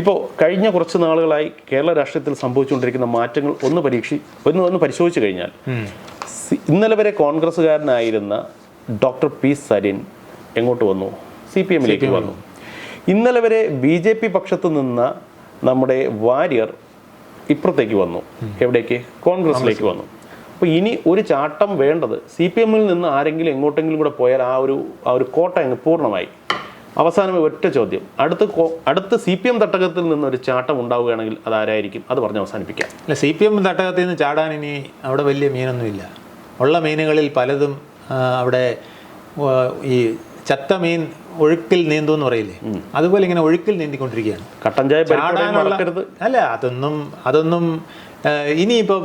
ഇപ്പോൾ കഴിഞ്ഞ കുറച്ച് നാളുകളായി കേരള രാഷ്ട്രീയത്തിൽ സംഭവിച്ചുകൊണ്ടിരിക്കുന്ന മാറ്റങ്ങൾ ഒന്ന് പരീക്ഷി ഒന്ന് ഒന്ന് പരിശോധിച്ചു കഴിഞ്ഞാൽ ഇന്നലെ വരെ കോൺഗ്രസ്സുകാരനായിരുന്ന ഡോക്ടർ പി സരിൻ എങ്ങോട്ട് വന്നു? സി പി എമ്മിലേക്ക് വന്നു. ഇന്നലെ വരെ ബി ജെ പി പക്ഷത്ത് നിന്ന നമ്മുടെ വാര്യർ ഇപ്പുറത്തേക്ക് വന്നു. എവിടേക്ക്? കോൺഗ്രസിലേക്ക് വന്നു. അപ്പോൾ ഇനി ഒരു ചാട്ടം വേണ്ടത് സി പി എമ്മിൽ നിന്ന് ആരെങ്കിലും എങ്ങോട്ടെങ്കിലും കൂടെ പോയാൽ ആ ഒരു ആ ഒരു കോട്ട അങ്ങ് പൂർണമായി. അവസാനം ഒറ്റ ചോദ്യം. അടുത്ത അടുത്ത സി പി എം തട്ടകത്തിൽ നിന്ന് ഒരു ചാട്ടം ഉണ്ടാവുകയാണെങ്കിൽ അത് ആരായിരിക്കും അത് പറഞ്ഞ് അവസാനിപ്പിക്കാം. അല്ല സി പി എം തട്ടകത്തിൽ നിന്ന് ചാടാൻ ഇനി അവിടെ വലിയ മീനൊന്നുമില്ല. ഉള്ള മീനുകളിൽ പലതും അവിടെ ഈ ചത്ത മീൻ ഒഴുക്കിൽ നീന്തു എന്ന് പറയില്ലേ? അതുപോലെ ഇങ്ങനെ ഒഴുക്കിൽ നീന്തിക്കൊണ്ടിരിക്കുകയാണ്. കട്ടൻ ചായ ചാടാനുള്ള അല്ല അതൊന്നും അതൊന്നും ഇനിയിപ്പോൾ ഇനിയിപ്പം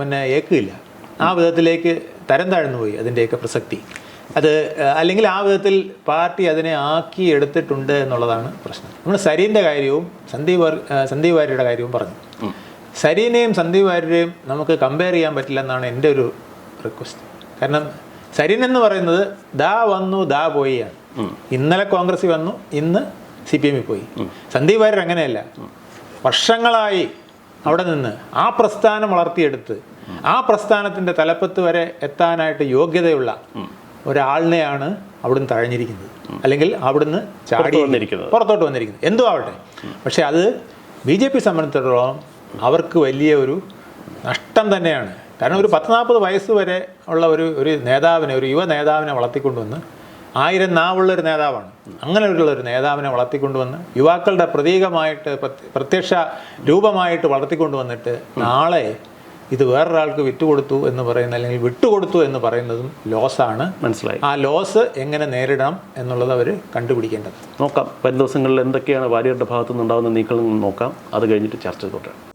പിന്നെ ഏക്കില്ല ആ വിധത്തിലേക്ക് തരം താഴ്ന്നു പോയി അതിന്റെയൊക്കെ പ്രസക്തി. അത് അല്ലെങ്കിൽ ആ വിധത്തിൽ പാർട്ടി അതിനെ ആക്കി എടുത്തിട്ടുണ്ട് എന്നുള്ളതാണ് പ്രശ്നം. നമ്മൾ സരീന്റെ കാര്യവും സന്ദീപ് സന്ദീപ് വാര്യരുടെ കാര്യവും പറഞ്ഞു. സരീനെയും സന്ദീപ് വാര്യരെയും നമുക്ക് കമ്പയർ ചെയ്യാൻ പറ്റില്ല എന്നാണ് എന്റെ ഒരു റിക്വസ്റ്റ് കാരണം സരീൻ എന്ന് പറയുന്നത് ദാ വന്നു ദാ പോയിയാണ് ഇന്നലെ കോൺഗ്രസ് വന്നു ഇന്ന് സി പി എമ്മിൽ പോയി. സന്ദീപ് വാര്യർ അങ്ങനെയല്ല. വർഷങ്ങളായി അവിടെ നിന്ന് ആ പ്രസ്ഥാനം വളർത്തിയെടുത്ത് ആ പ്രസ്ഥാനത്തിന്റെ തലപ്പത്ത് വരെ എത്താനായിട്ട് യോഗ്യതയുള്ള ഒരാളിനെയാണ് അവിടുന്ന് തഴഞ്ഞിരിക്കുന്നത്. അല്ലെങ്കിൽ അവിടുന്ന് ചാടി വന്നിരിക്കുന്നത്. പുറത്തോട്ട് വന്നിരിക്കുന്നത്. എന്തോ ആവട്ടെ. പക്ഷേ അത് ബി ജെ പി സംബന്ധിച്ചിടത്തോളം അവർക്ക് വലിയ ഒരു നഷ്ടം തന്നെയാണ്. കാരണം ഒരു പത്ത് നാൽപ്പത് വയസ്സ് വരെ ഉള്ള ഒരു ഒരു നേതാവിനെ ഒരു യുവ നേതാവിനെ വളർത്തിക്കൊണ്ടുവന്ന് ആയിരം നാവുള്ള ഒരു നേതാവാണ്. അങ്ങനെയുള്ള ഒരു നേതാവിനെ വളർത്തിക്കൊണ്ടുവന്ന് യുവാക്കളുടെ പ്രതീകമായിട്ട് പ്രത്യ- പ്രത്യക്ഷ രൂപമായിട്ട് വളർത്തിക്കൊണ്ടുവന്നിട്ട് നാളെ ഇത് വേറൊരാൾക്ക് വിറ്റുകൊടുത്തു എന്ന് പറയുന്ന അല്ലെങ്കിൽ വിട്ടുകൊടുത്തു എന്ന് പറയുന്നതും ലോസാണ്. മനസ്സിലായി. ആ ലോസ് എങ്ങനെ നേരിടണം എന്നുള്ളത് അവർ കണ്ടുപിടിക്കേണ്ടത്. നോക്കാം. വരും ദിവസങ്ങളിൽ എന്തൊക്കെയാണ് വാര്യരുടെ ഭാഗത്തുനിന്നുണ്ടാകുന്ന നീക്കങ്ങൾ നോക്കാം. അത് കഴിഞ്ഞിട്ട് ചർച്ച തുടരാം